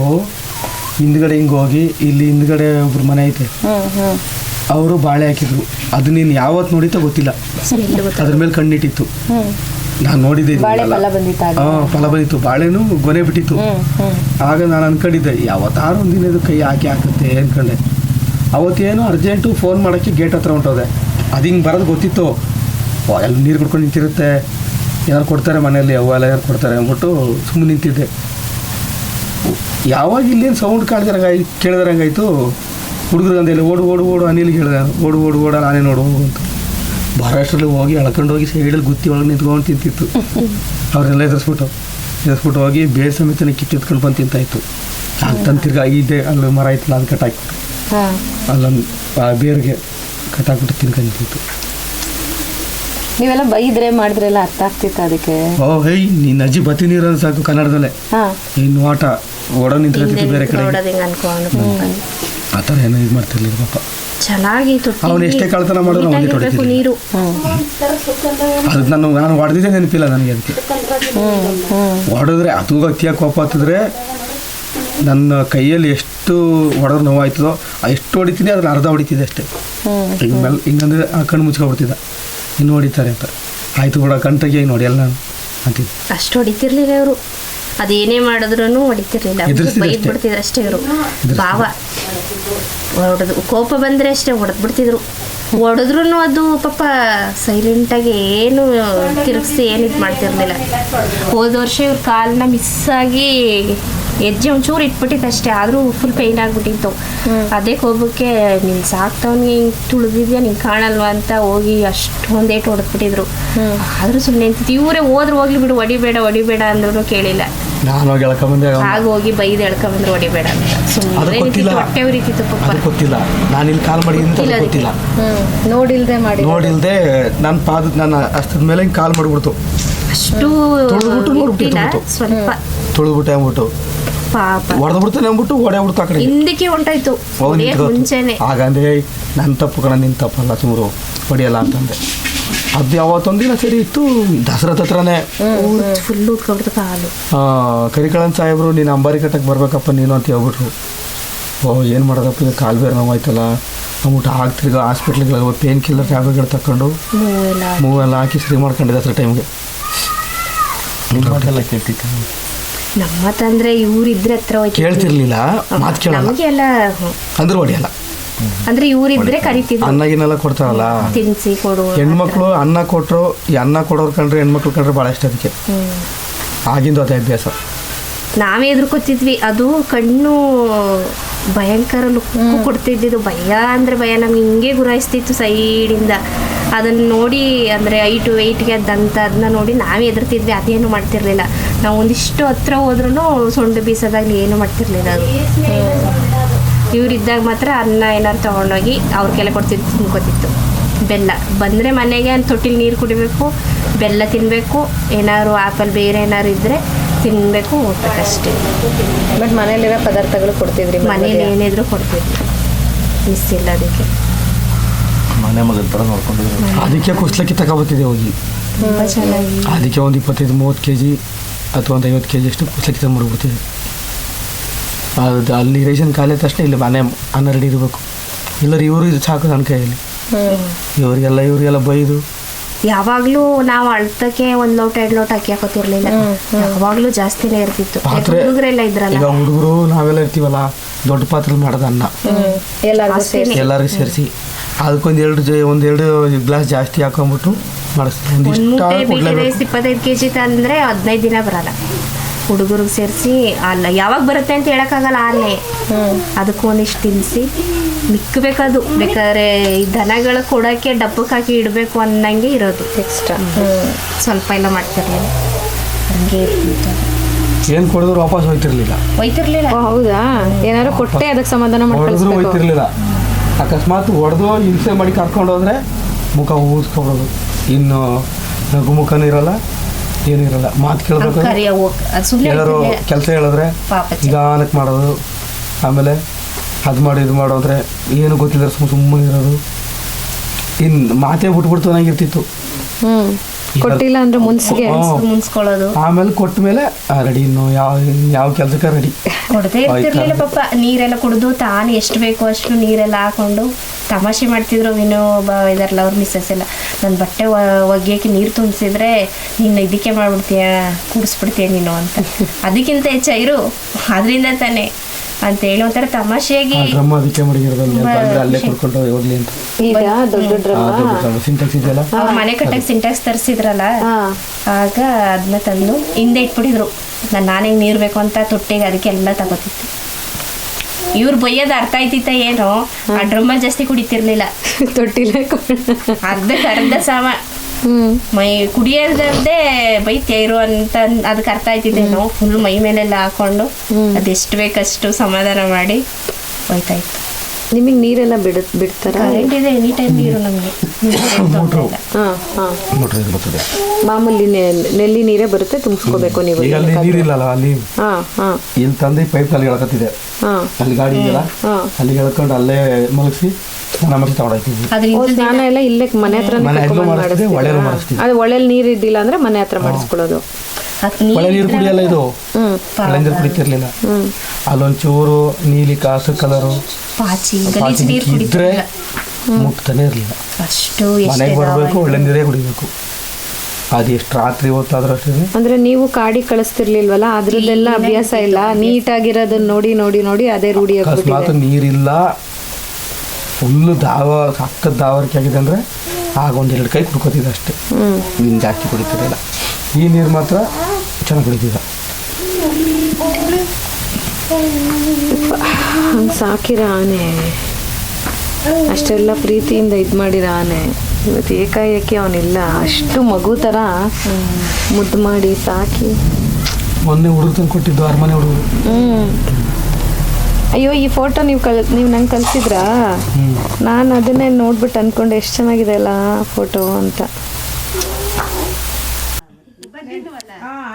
ಹಿಂದ್ಗಡೆ ಹಿಂಗೆ ಹೋಗಿ ಇಲ್ಲಿ ಹಿಂದ್ಗಡೆ ಒಬ್ರು ಮನೆ ಐತೆ. ಅವರು ಬಾಳೆ ಹಾಕಿದ್ರು. ಅದು ನೀನು ಯಾವತ್ತು ನೋಡಿತ ಗೊತ್ತಿಲ್ಲ. ಅದ್ರ ಮೇಲೆ ಕಣ್ಣಿಟ್ಟಿತ್ತು. ನಾನು ನೋಡಿದ್ದೆ ಫಲ ಬಂದಿತ್ತ ಹಾಂ ಫಲ ಬಂದಿತ್ತು. ಬಾಳೆನೂ ಗೊನೆ ಬಿಟ್ಟಿತ್ತು. ಆಗ ನಾನು ಅನ್ಕೊಂಡಿದ್ದೆ ಯಾವತ್ತಾರು ಒಂದಿನ ಇದು ಕೈ ಹಾಕಿ ಹಾಕುತ್ತೆ ಅನ್ಕೊಂಡೆ. ಅವತ್ತೇನು ಅರ್ಜೆಂಟು ಫೋನ್ ಮಾಡೋಕ್ಕೆ ಗೇಟ್ ಹತ್ರ ಹೊಂಟೋದೆ. ಅದು ಹಿಂಗೆ ಬರೋದು ಗೊತ್ತಿತ್ತು. ಎಲ್ಲ ನೀರು ಕುಡ್ಕೊಂಡು ನಿಂತಿರುತ್ತೆ. ಏನಾರು ಕೊಡ್ತಾರೆ ಮನೆಯಲ್ಲಿ ಅವು ಎಲ್ಲ ಏನಾರು ಕೊಡ್ತಾರೆ ಅಂದ್ಬಿಟ್ಟು ಸುಮ್ಮನೆ ನಿಂತಿದ್ದೆ. ಯಾವಾಗ ಇಲ್ಲೇನು ಸೌಂಡ್ ಕಾಡ್ದಾರಂಗಾಯ್ತು ಕೇಳಿದಾರಂಗಾಯ್ತು. ಇಲ್ಲಿ ಓಡು ಓಡು ಓಡು ಅನಿಲ್ ಕೇಳಿದ ಓಡು ಓಡು ಓಡ ನಾನೇ ನೋಡು ಹೋಗು ಅಂತ. ಬರೋಷ್ಟರಲ್ಲಿ ಹೋಗಿ ಎಳ್ಕೊಂಡು ಹೋಗಿ ಸೈಡಲ್ಲಿ ಗುತ್ತಿ ಒಳಗೆ ನಿಂತ್ಕೊಂಡು ತಿಂತಿತ್ತು. ಅವ್ರನ್ನೆಲ್ಲ ಎದುರಿಸ್ಬಿಟ್ಟು ಎದುರಿಸ್ಬಿಟ್ಟು ಹೋಗಿ ಬೇರೆ ಸಮೇತನೇ ಕಿತ್ತಿತ್ಕೊಂಡು ಬಂದು ತಿಂತಾಯಿತ್ತು ನಾನು ತಂದು ತಿರ್ಗಾ ಐದೇ ಅಲ್ಲಿ ಮರ ಐತಲ್ಲ ಅದು ಕಟ್ಟಾಕಿ ಅಲ್ಲೊಂದು ಆ ಬೇರ್ಗೆ ಕಟ್ಟಾಕ್ಬಿಟ್ಟು ತಿನ್ಕೊಂತಿತ್ತು ನಿಂತಿತ್ತು ನೀವೆಲ್ಲ ಬೈದ್ರೆ ಮಾಡಿದ್ರೆ ಅರ್ಥ ಆಗ್ತಿತ್ತು ಅದಕ್ಕೆ? ಓ ಹೇ ನೀನು ಅಜ್ಜಿ ಬತ್ತಿ ನೀರು ಸಾಕು ಕನ್ನಡದಲ್ಲೇ. ಇನ್ನು ಆಟ. ಓಡ ನಿಂತ್ಕೊತಿತ್ತು ಬೇರೆ ಕಡೆ ನೋಡೋದು ಹಿಂಗೆ ಅನ್ಕೊಂಡು ಆ ಥರ ಏನೋ ಇದು ಮಾಡ್ತಿರ್ಲಿಲ್ಲ ಪಾಪ. ಚೆನ್ನಾಗಿ ಅವ್ನು ಎಷ್ಟೇ ಕಳ್ತನ ಮಾಡಿದ್ರು ತೊಡಿತಿರ್ಲಿಲ್ಲ ನೀರು. ಅದಕ್ಕೆ ನಾನು ನಾನು ಹೊಡೆದಿದ್ದೆ ನೆನಪಿಲ್ಲ ನನಗೆ ಅದಕ್ಕೆ. ಹೊಡೆದ್ರೆ ಅದು ಅತಿಯಾಗಿ ಕೋಪ ಹತ್ತಿದ್ರೆ ನನ್ನ ಕೈಯಲ್ಲಿ ಎಷ್ಟು ಹೊಡೆದ್ರೆ ನೋವಾಯ್ತದೋ ಎಷ್ಟು ಹೊಡಿತೀನಿ ಅದನ್ನ ಅರ್ಧ ಹೊಡಿತಿದ್ದೆ ಅಷ್ಟೇ. ಹಿಂಗೆ ಮೇಲೆ ಹಿಂಗಂದ್ರೆ ಆ ಕಣ್ಣು ಮುಚ್ಕೊಬಿಡ್ತಿದ್ದ ಇನ್ನು ಹೊಡಿತಾರೆ ಅಂತ. ಆಯ್ತು ಕೂಡ ಕಣ್ ನೋಡಿ ಎಲ್ಲ ಅಂತಿದ್ದೆ. ಅಷ್ಟು ಹೊಡಿತಿರ್ಲಿಲ್ಲ ಅವರು ಅದೇನೇ ಮಾಡಿದ್ರು ಹೊಡಿತಿರ್ಲಿಲ್ಲ. ಬೈದ್ ಅಷ್ಟೇ. ಬಿಡ್ತಿದ್ರು ಅಷ್ಟೇ ಇವರು. ಭಾವ ಹೊಡೆದು ಕೋಪ ಬಂದ್ರೆ ಅಷ್ಟೇ ಹೊಡೆದ್ ಬಿಡ್ತಿದ್ರು ಹೊಡೆದ್ರು ಅದು ಪಾಪ ಸೈಲೆಂಟಾಗಿ ಏನು ತಿರುಗಿಸಿ ಏನು ಇದು ಮಾಡ್ತಿರ್ಲಿಲ್ಲ. ಹೋದ ವರ್ಷ ಇವ್ರ ಕಾಲನ್ನ ಮಿಸ್ ಆಗಿ ಹೆಜ್ಜೆ ಒಂಚೂರು ಇಟ್ಬಿಟ್ಟಿತ್ತು ಅಷ್ಟೇ ಆದರೂ ಫುಲ್ ಪೈನ್ ಆಗ್ಬಿಟ್ಟಿತ್ತು. ಅದೇ ಕೋಪಕ್ಕೆ ನಿನ್ ಸಾಕ್ತವನಿಗೆ ಹಿಂಗೆ ತುಳಿದಿದ್ಯಾ ನಿಂಗೆ ಕಾಣಲ್ವಾ ಅಂತ ಹೋಗಿ ಅಷ್ಟೊಂದು ಏಟು ಹೊಡೆದ್ಬಿಟ್ಟಿದ್ರು. ಆದರೂ ಸುಮ್ಮನೆ ಇವರೇ ಹೋದ್ರು ಹೋಗ್ಲಿ ಬಿಡು ಹೊಡಿಬೇಡ ಹೊಡಿಬೇಡ ಅಂದ್ರೂ ಕೇಳಿಲ್ಲ. ನಾನು ಹೋಗಿ ಎಳ್ಕೊಂಬಂದೆ ಆಗ ಹೋಗಿ ಬೈದು ಎಳ್ಕೊಂಬಂದ್ರೆ ಹೊಡಿಬೇಡ ಅಂತ. ಸುಮ್ಮನೆ ಹೊಟ್ಟೆ ಉರಿತಿತ್ತು ಗೊತ್ತಿಲ್ಲ. ನಾನು ಇಲ್ಲಿ ಕಾಲ್ ಮಾಡಿ ಅಂತ ಗೊತ್ತಿಲ್ಲ ನೋಡಿಲ್ದೆ ಮಾಡಿ ನೋಡಿಲ್ದೆ ನನ್ನ ಪಾದ ನನ್ನ ಹಸ್ತದ ಮೇಲೆ ಕಾಲ್ ಮಾಡಿಬಿಡ್ತು. ಅಷ್ಟು ಸ್ವಲ್ಪ ತುಳಿದ್ಬಿಟ್ಟೆ ಅಂದ್ಬಿಟ್ಟು. ಪಾಪ. ಹೊಡೆದ್ಬಿಡ್ತಾನೆ ಅಂದ್ಬಿಟ್ಟು ಹೊಡೆ ಬಿಡ್ತು ಆ ಕಡೆ ಹಿಂದಕ್ಕೆ ಹೊಂಟಾಯ್ತು. ಹೋಗಿ ಹೊಡಿಯಕ್ ನಿಂತ್ಕೊತು. ಮುಂಚೆನೆ. ಹಾಗಂದ್ರೆ ನನ್ನ ತಪ್ಪು ಕಣ ನಿನ್ನ ತಪ್ಪಲ್ಲ ಚೂರು ಹೊಡಿಯಲ್ಲ ಅಂತಂದೆ ಅದು. ಯಾವತ್ತೊಂದಿನ ಸರಿ ಇತ್ತು ದಸರಾ ಹತ್ರನೇ. ಫುಲ್ ಉಟ್ಕೊಬಿಡ್ತು ಕಾಲು. ಕರಿಕಳನ್ ಸಾಹೇಬರು ನೀನು ಅಂಬಾರಿ ಕಟ್ಟಕ್ಕೆ ಬರ್ಬೇಕಪ್ಪ ನೀನು ಅಂತ ಹೇಳ್ಬಿಟ್ರು. ಓ ಏನು ಮಾಡೋದಪ್ಪ ಈಗ ಕಾಲು ಬೇರೆ ನೋವಾಯ್ತಲ್ಲ. ಅಂದ್ಬಿಟ್ಟು ಆಗ ತಿರ್ಗಿ ಹಾಸ್ಪಿಟ್ಲಿಗೆ ಪೇನ್ ಕಿಲ್ಲರ್ ಟ್ಯಾಬ್ಲೆಟ್ಗಳು ತಗೊಂಡು ಮೂವೆಲ್ಲ ಮೂವೆಲ್ಲ ಹಾಕಿ ಸರಿ ಮಾಡ್ಕೊಂಡಿದ್ದೆ ದಸರಾ ಟೈಮ್ಗೆ ಮಾತೆಲ್ಲ ಕೇಳ್ತಿತ್ತು. ನಮ್ಮ ತಂದ್ರೆ ಇವ್ರಿದ್ರೆ ಹತ್ರ ಹೋಯ್ತು ಕೇಳ್ತಿರ್ಲಿಲ್ಲ. ಮಾತು ಕೇಳಲ್ಲ. ನಮಗೆ ಎಲ್ಲ. ಅಂದ್ರೆ ಹೊಡಿಯಲ್ಲ ಅಂದ್ರೆ ಇವ್ರಿದ್ರೆ ಕರಿತಿದ್ರು. ಅನ್ನ ಗಿನ್ನೆಲ್ಲ ಕೊಡ್ತಾರಲ್ಲ. ತಿನ್ಸಿ ಕೊಡು ಹೆಣ್ಮಕ್ಳು ಅನ್ನ ಕೊಟ್ಟರು ಈ ಅನ್ನ ಕೊಡೋರು ಕಂಡ್ರೆ ಹೆಣ್ಮಕ್ಳು ಕಂಡ್ರೆ ಭಾಳ ಇಷ್ಟ ಅದಕ್ಕೆ. ಹ್ಮ್. ಆಗಿಂದು ಅದೇ ಅಭ್ಯಾಸ. ನಾವೇ ಎದುರ್ಕೊತಿದ್ವಿ. ಅದು ಕಣ್ಣು ಭಯಂಕರ ಲುಕ್ಕು ಕೊಡ್ತಿದ್ದಿದ್ದು. ಭಯ ಅಂದ್ರೆ ಭಯ. ನಮ್ಗೆ ಹಿಂಗೆ ಗುರಾಯಿಸ್ತಿತ್ತು ಸೈಡಿಂದ. ಅದನ್ನು ನೋಡಿ ಅಂದರೆ ಟು ವೆಯ್ಟ್ಗೆ ಅದಂಥ ಅದನ್ನ ನೋಡಿ ನಾವೇ ಎದುರ್ತಿದ್ವಿ ಅದೇನು ಮಾಡ್ತಿರ್ಲಿಲ್ಲ. ನಾವು ಒಂದಿಷ್ಟು ಹತ್ರ ಹೋದ್ರೂ ಸೊಂಡು ಬೀಸೋದಾಗಲಿ ಏನು ಮಾಡ್ತಿರ್ಲಿಲ್ಲ ಅದು. ಇವರಿದ್ದಾಗ ಮಾತ್ರ ಅನ್ನ ಏನಾದ್ರು ತೊಗೊಂಡೋಗಿ ಅವ್ರಿಗೆಲ್ಲ ಕೆಲ ಕೊಡ್ತಿದ್ದು ತಿನ್ಕೋತಿತ್ತು ಬೆಲ್ಲ. ಬಂದರೆ ಮನೆಗೆ ತೊಟ್ಟಿಲಿ ನೀರು ಕುಡಿಬೇಕು ಬೆಲ್ಲ ತಿನ್ನಬೇಕು ಏನಾದ್ರು ಆ್ಯಪಲ್ ಬೇರೆ ಏನಾದ್ರು ಇದ್ದರೆ ತಿನ್ನಬೇಕು ಹೋಗ್ಬೇಕಷ್ಟೇ ಬಟ್ ಮನೇಲಿರೋ ಪದಾರ್ಥಗಳು ಕೊಡ್ತಿದ್ರಿ ಮನೇಲಿ ಏನಿದ್ರು ಕೊಡ್ತಿದ್ವಿ. ಮಿಸ್ ಇಲ್ಲ ಅದಕ್ಕೆ. ಮನೆ ಮಗನ ಥರ ನೋಡ್ಕೊಂಡಿದ್ರು. ಅದಕ್ಕೆ ಕುಸ್ಲಕ್ಕೆ ತಗೋಬತ್ತಿದೆ ಹೋಗಿ. ತುಂಬ ಚೆನ್ನಾಗಿ. ಅದಕ್ಕೆ ಒಂದು ಇಪ್ಪತ್ತೈದು ಮೂವತ್ತು ಕೆ ಜಿ ಅಥವಾ ಒಂದು ಐವತ್ತು ಕೆ ಜಿ ಅಷ್ಟು ಕುಸ್ಲಕ್ಕೆ ತಂದ್ಬಿಡ್ಬಿಡ್ತೀವಿ ಅದು ಅಲ್ಲಿ ರೇಷನ್ ಖಾಲಿ ಆದ ತಕ್ಷಣ ಇಲ್ಲಿ ಮನೆ ಅನ್ನ ರೆಡಿ ಇರಬೇಕು. ಇಲ್ಲರ ಇವರು ಇದು ಸಾಕು ನನ್ನ ಕೈಯಲ್ಲಿ. ಇವರಿಗೆಲ್ಲ ಇವರಿಗೆಲ್ಲ ಬೈದು. ಯಾವಾಗಲೂ ನಾವು ಅಳ್ತಕ್ಕೆ ಒಂದ್ ಲೋಟ ಎರಡು ಲೋಟ ಅಕ್ಕಿ ಹಾಕೋತಿರ್ಲಿಲ್ಲ. ಯಾವಾಗ್ಲೂ ಜಾಸ್ತಿನೇ ಇರ್ತಿತ್ತು. ಪಾತ್ರೆ ಹುಡುಗರೆಲ್ಲ ಇದ್ರಲ್ಲ. ಈಗ ಹುಡುಗರು ನಾವೆಲ್ಲ ಇರ್ತೀವಲ್ಲ ದೊಡ್ಡ ಪಾತ್ರೆ ಮಾಡದ ಅನ್ನ. ಎಲ್ಲರಿಗೂ ಸೇರಿಸಿ. ಅದಕ್ಕೊಂದು ಎರಡು ಒಂದೆರಡು ಒಂದು ಎರಡು ಗ್ಲಾಸ್ ಜಾಸ್ತಿ ಹಾಕೊಂಡ್ಬಿಟ್ಟು ಮಾಡಿಸ್ತೀವಿ ಒಂದು ಕೊಡ್ಲೇಬೇಕು ಇಪ್ಪತ್ತೈದು ಕೆ ಜಿ ತಂದರೆ ಹದಿನೈದು ದಿನ ಬರಲ್ಲ. ಹುಡುಗರಿಗೆ ಸೇರಿಸಿ ಅಲ್ಲ ಯಾವಾಗ ಬರುತ್ತೆ ಅಂತ ಹೇಳೋಕ್ಕಾಗಲ್ಲ ಆನೆ ಅದಕ್ಕೂ ಒಂದಿಷ್ಟು ತಿನ್ನಿಸಿ ಮಿಕ್ಕಬೇಕದು. ಬೇಕಾದ್ರೆ ಈ ದನಗಳು ಕೊಡೋಕ್ಕೆ ಡಬ್ಬಕ್ಕೆ ಹಾಕಿ ಇಡಬೇಕು ಅನ್ನಂಗೆ ಇರೋದು. ಎಕ್ಸ್ಟ್ರಾ ಸ್ವಲ್ಪ ಎಲ್ಲ ಮಾಡ್ತಿರ್ಲಿಲ್ಲ. ಹಂಗೆ ಏನು ಕೊಡಿದ್ರು ವಾಪಸ್ ಹೋಯ್ತಿರ್ಲಿಲ್ಲ. ಹೋಯ್ತಿರ್ಲಿಲ್ಲ. ಹೌದಾ? ಏನಾದ್ರು ಕೊಟ್ಟೆ ಅದಕ್ಕೆ ಸಮಾಧಾನ ಮಾಡಿ ಹೋಯ್ತಿರ್ಲಿಲ್ಲ. ಅಕಸ್ಮಾತ್ ಹೊಡೆದು ಹಿಂಸೆ ಮಾಡಿ ಕರ್ಕೊಂಡು ಹೋದ್ರೆ ಮುಖ ಊದ್ಕೊಬಿಡೋದು ಇನ್ನು ನಗು ಮುಖನೂ ಇರಲ್ಲ ಏನೂ ಇರಲ್ಲ. ಮಾತು ಕೇಳಬೇಕು ಎಲ್ಲರೂ ಕೆಲಸ ಹೇಳಿದ್ರೆ ನಿಧಾನಕ್ಕೆ ಮಾಡೋದು. ಆಮೇಲೆ ಅದು ಮಾಡಿ ಇದು ಮಾಡೋದ್ರೆ ಏನು ಗೊತ್ತಿಲ್ಲ ಸುಮ್ಮ ಸುಮ್ಮನೆ ಇರೋದು. ಇನ್ನು ಮಾತೇ ಬಿಟ್ಬಿಡ್ತು ನಂಗಿರ್ತಿತ್ತು ಹ್ಮ್. ಕೊಟ್ಟಿಲ್ಲ ಅಂದ್ರೆ ಮುನ್ಸಿಗೆ. ಮುನ್ಸ್ಕೊಳ್ಳೋದು? ಆಮೇಲೆ ಕೊಟ್ಟ ಮೇಲೆ ರೆಡಿ ಇನ್ನು ಯಾವ ಯಾವ ಕೆಲಸಕ್ಕೆ ರೆಡಿ. ಕೊಡದೇ ಇರ್ತಿರ್ಲಿಲ್ಲ ಪಾಪ ನೀರೆಲ್ಲ ಕುಡಿದು ತಾನು ಎಷ್ಟು ಬೇಕೋ ಅಷ್ಟು ನೀರೆಲ್ಲ ಹಾಕೊಂಡು ತಮಾಷೆ ಮಾಡ್ತಿದ್ರು ವಿನೋಬ ಇದಾರಲ್ಲ ಅವ್ರ ಮಿಸ್ಸಸ್ ಎಲ್ಲ. ನನ್ನ ಬಟ್ಟೆ ಒ- ಒಗ್ಯಕ್ಕೆ ನೀರು ತುಂಬಿಸಿದ್ರೆ ನಿನ್ನ ಇದಕ್ಕೆ ಮಾಡ್ಬಿಡ್ತೀಯ? ಕುಡಿಸ್ಬಿಡ್ತೀಯ ನೀನು ಅಂತ. ಅದಕ್ಕಿಂತ ಹೆಚ್ಚ ಇರು ಅದರಿಂದ ತಾನೇ. ಅಂತ ಹೇಳಿ ಒಂಥರ ತಮಾಷೆಯಾಗಿ ಡ್ರಮ್ ಅದಕ್ಕೆ ಮಡಗಿರೋದಲ್ಲಿ ಬಂದ್ರೆ ಅಲ್ಲೇ ಕುಡ್ಕೊಂಡು ಹೋಗ್ಲಿ ಅಂತ. ಈಗ ದೊಡ್ಡ ಡ್ರಮ್ ಸಿಂಟೆಕ್ಸ್ ಇದೆಯಲ್ಲ? ಅವ್ರ ಮನೆ ಕಟ್ಟಕ್ಕೆ ಸಿಂಟ್ಯಾಕ್ಸ್ ತರಿಸಿದ್ರಲ್ಲ? ಆಗ ಅದನ್ನ ತಂದು ಹಿಂದೆ ಇಟ್ಬಿಟ್ಟಿದ್ರು. ನಾನು ನಾನೇ ನೀರು ಬೇಕು ಅಂತ ತೊಟ್ಟಿಗೆ ಅದಕ್ಕೆ ಎಲ್ಲ ತಗೋತಿತ್ತು ಇವ್ರು ಬೈಯೋದು ಅರ್ಥ ಆಯ್ತಿತ್ತ ಏನೋ? ಆ ಡ್ರಮ್ಮಲ್ಲಿ ಜಾಸ್ತಿ ಕುಡಿತಿರ್ಲಿಲ್ಲ. ತೊಟ್ಟಿಲ್ಲ. ಅರ್ಧ ಅರ್ಧ ಸಮ. ಮೈ ಕುಡಿಯೋದಲ್ಲದೆ ಬೈತ್ಯ ಇರುವಂತ ಅಂದ್- ಅದಕ್ಕೆ ಅರ್ಥ ಆಯ್ತಿದ್ದೇನೋ ಫುಲ್ ಮೈ ಮೇಲೆಲ್ಲ ಹಾಕೊಂಡು ಅದೆಷ್ಟು ಬೇಕಷ್ಟು ಸಮಾಧಾನ ಮಾಡಿ ಹೋಯ್ತಾ ಇತ್ತು ನಿಮಗೆ ನೀರೆಲ್ಲ ಬಿಡ ಬಿಡ್ತಾರಾ? ಕರೆಂಟ್ ಇದೆ ಎನಿ ಟೈಮ್ ನೀರು ನಮಗೆ. ಹಾಂ ಹಾಂ. ಮೋಟ್ರ್ ಇದು ಬರ್ತದೆ? ಮಾಮೂಲಿ ನೆ- ನೆಲ್ಲಿ ನೀರೇ ಬರುತ್ತೆ ತುಂಬಿಸ್ಕೋಬೇಕು ನೀವು. ಈಗ ಅಲ್ಲಿ ಹಾಂ ಹಾ. ಇಲ್ಲಿ ತಂದು ಪೈಪ್ ಅಲ್ಲಿ ಎಳ್ಕತ್ತಿದೆ. ಹಾಂ. ಅಲ್ಲಿ ಗಾಡಿ ಇದೆಯಲ್ಲ ಹಾಂ. ಅಲ್ಲಿ ಎಳ್ಕೊಂಡು ಅಲ್ಲೇ ಮಲಗಿಸಿ ಸ್ನಾನ ಮಾಡಿಸಿ ತಗೊಂಡೋಗ್ತೀವಿ ಓ ಸ್ನಾನ ಎಲ್ಲ ಇಲ್ಲೇ ಮನೆ ಹತ್ರ ಮನೆ ಹತ್ರ ಮಾಡಿಸ್ತೀವಿ. ಅದು ಒಳ್ಳೆಲ್ ನೀರು ಇದ್ದಿಲ್ಲ ಅಂದ್ರೆ ಮನೆ ಹತ್ರ ಮಾಡಿಸ್ಕೊಳ್ಳೋದು. ಒಳ್ಳೆ ನೀರು ಕುಡಿಯಲ್ಲ ಇದು? ಮಳೆ ಒಳ್ಳೆ ನೀರು ಕುಡಿತಿರ್ಲಿಲ್ಲ. ಅಲ್ಲೊಂಚೂರು ನೀಲಿ ಕಾಸು ಕಲರು. ಇದ್ರೆ ಮುಟ್ತಾನೆ ಇರಲಿಲ್ಲ. ಮನೆಗೆ ಬರಬೇಕು ಒಳ್ಳೆ ನೀರೇ ಕುಡಿಬೇಕು. ಅದು ಎಷ್ಟು ರಾತ್ರಿ ಹೊತ್ತಾದ್ರೂ ಅಷ್ಟೇ. ಅಂದ್ರೆ ನೀವು ಕಾಡಿ ಕಳಿಸ್ತಿರ್ಲಿಲ್ವಲ್ಲ ಅದ್ರದ್ದೆಲ್ಲ ಅಭ್ಯಾಸ ಇಲ್ಲ. ನೀಟಾಗಿರೋದನ್ನ ನೋಡಿ ನೋಡಿ ನೋಡಿ ಅದೇ ರೂಢಿ ಅಕಸ್ಮಾತ್ ನೀರಿಲ್ಲ ಫುಲ್ಲು ದಾವ ಸಕ್ಕತ್ ದಾವರಿಕೆ ಆಗಿದೆ ಅಂದ್ರೆ ಆಗ ಒಂದು ಎರಡು ಕೈ ಕುಡ್ಕೋತಿದ್ದೆ ಅಷ್ಟೇ. ನೀನು ಜಾಸ್ತಿ ಕುಡಿತಿರಲಿಲ್ಲ. ಈ ನೀರು ಮಾತ್ರ ಚೆನ್ನಾಗಿ ಕುಡಿತಿದ್ದ ಹಂಗೆ ಸಾಕಿರ ಆನೆ. ಅಷ್ಟೆಲ್ಲ ಪ್ರೀತಿಯಿಂದ ಇದು ಮಾಡಿರ ಆನೆ. ಇವತ್ತು ಏಕಾಏಕಿ ಅವನಿಲ್ಲ. ಅಷ್ಟು ಮಗು ಥರ ಮುದ್ದು ಮಾಡಿ ಸಾಕಿ. ಮೊನ್ನೆ ಹುಡುಗ ತಂದು ಕೊಟ್ಟಿದ್ದು ಅರಮನೆ ಹುಡುಗರು ಹ್ಮ್. ಅಯ್ಯೋ ಈ ಫೋಟೋ ನೀವು ಕಲ್ ನೀವು ನಂಗೆ ಕಲಿಸಿದ್ರಾ ನಾನು ಅದನ್ನೇ ನೋಡ್ಬಿಟ್ಟು ಅಂದ್ಕೊಂಡೆ ಎಷ್ಟು ಚೆನ್ನಾಗಿದೆ ಅಲ್ಲ ಫೋಟೋ ಅಂತ.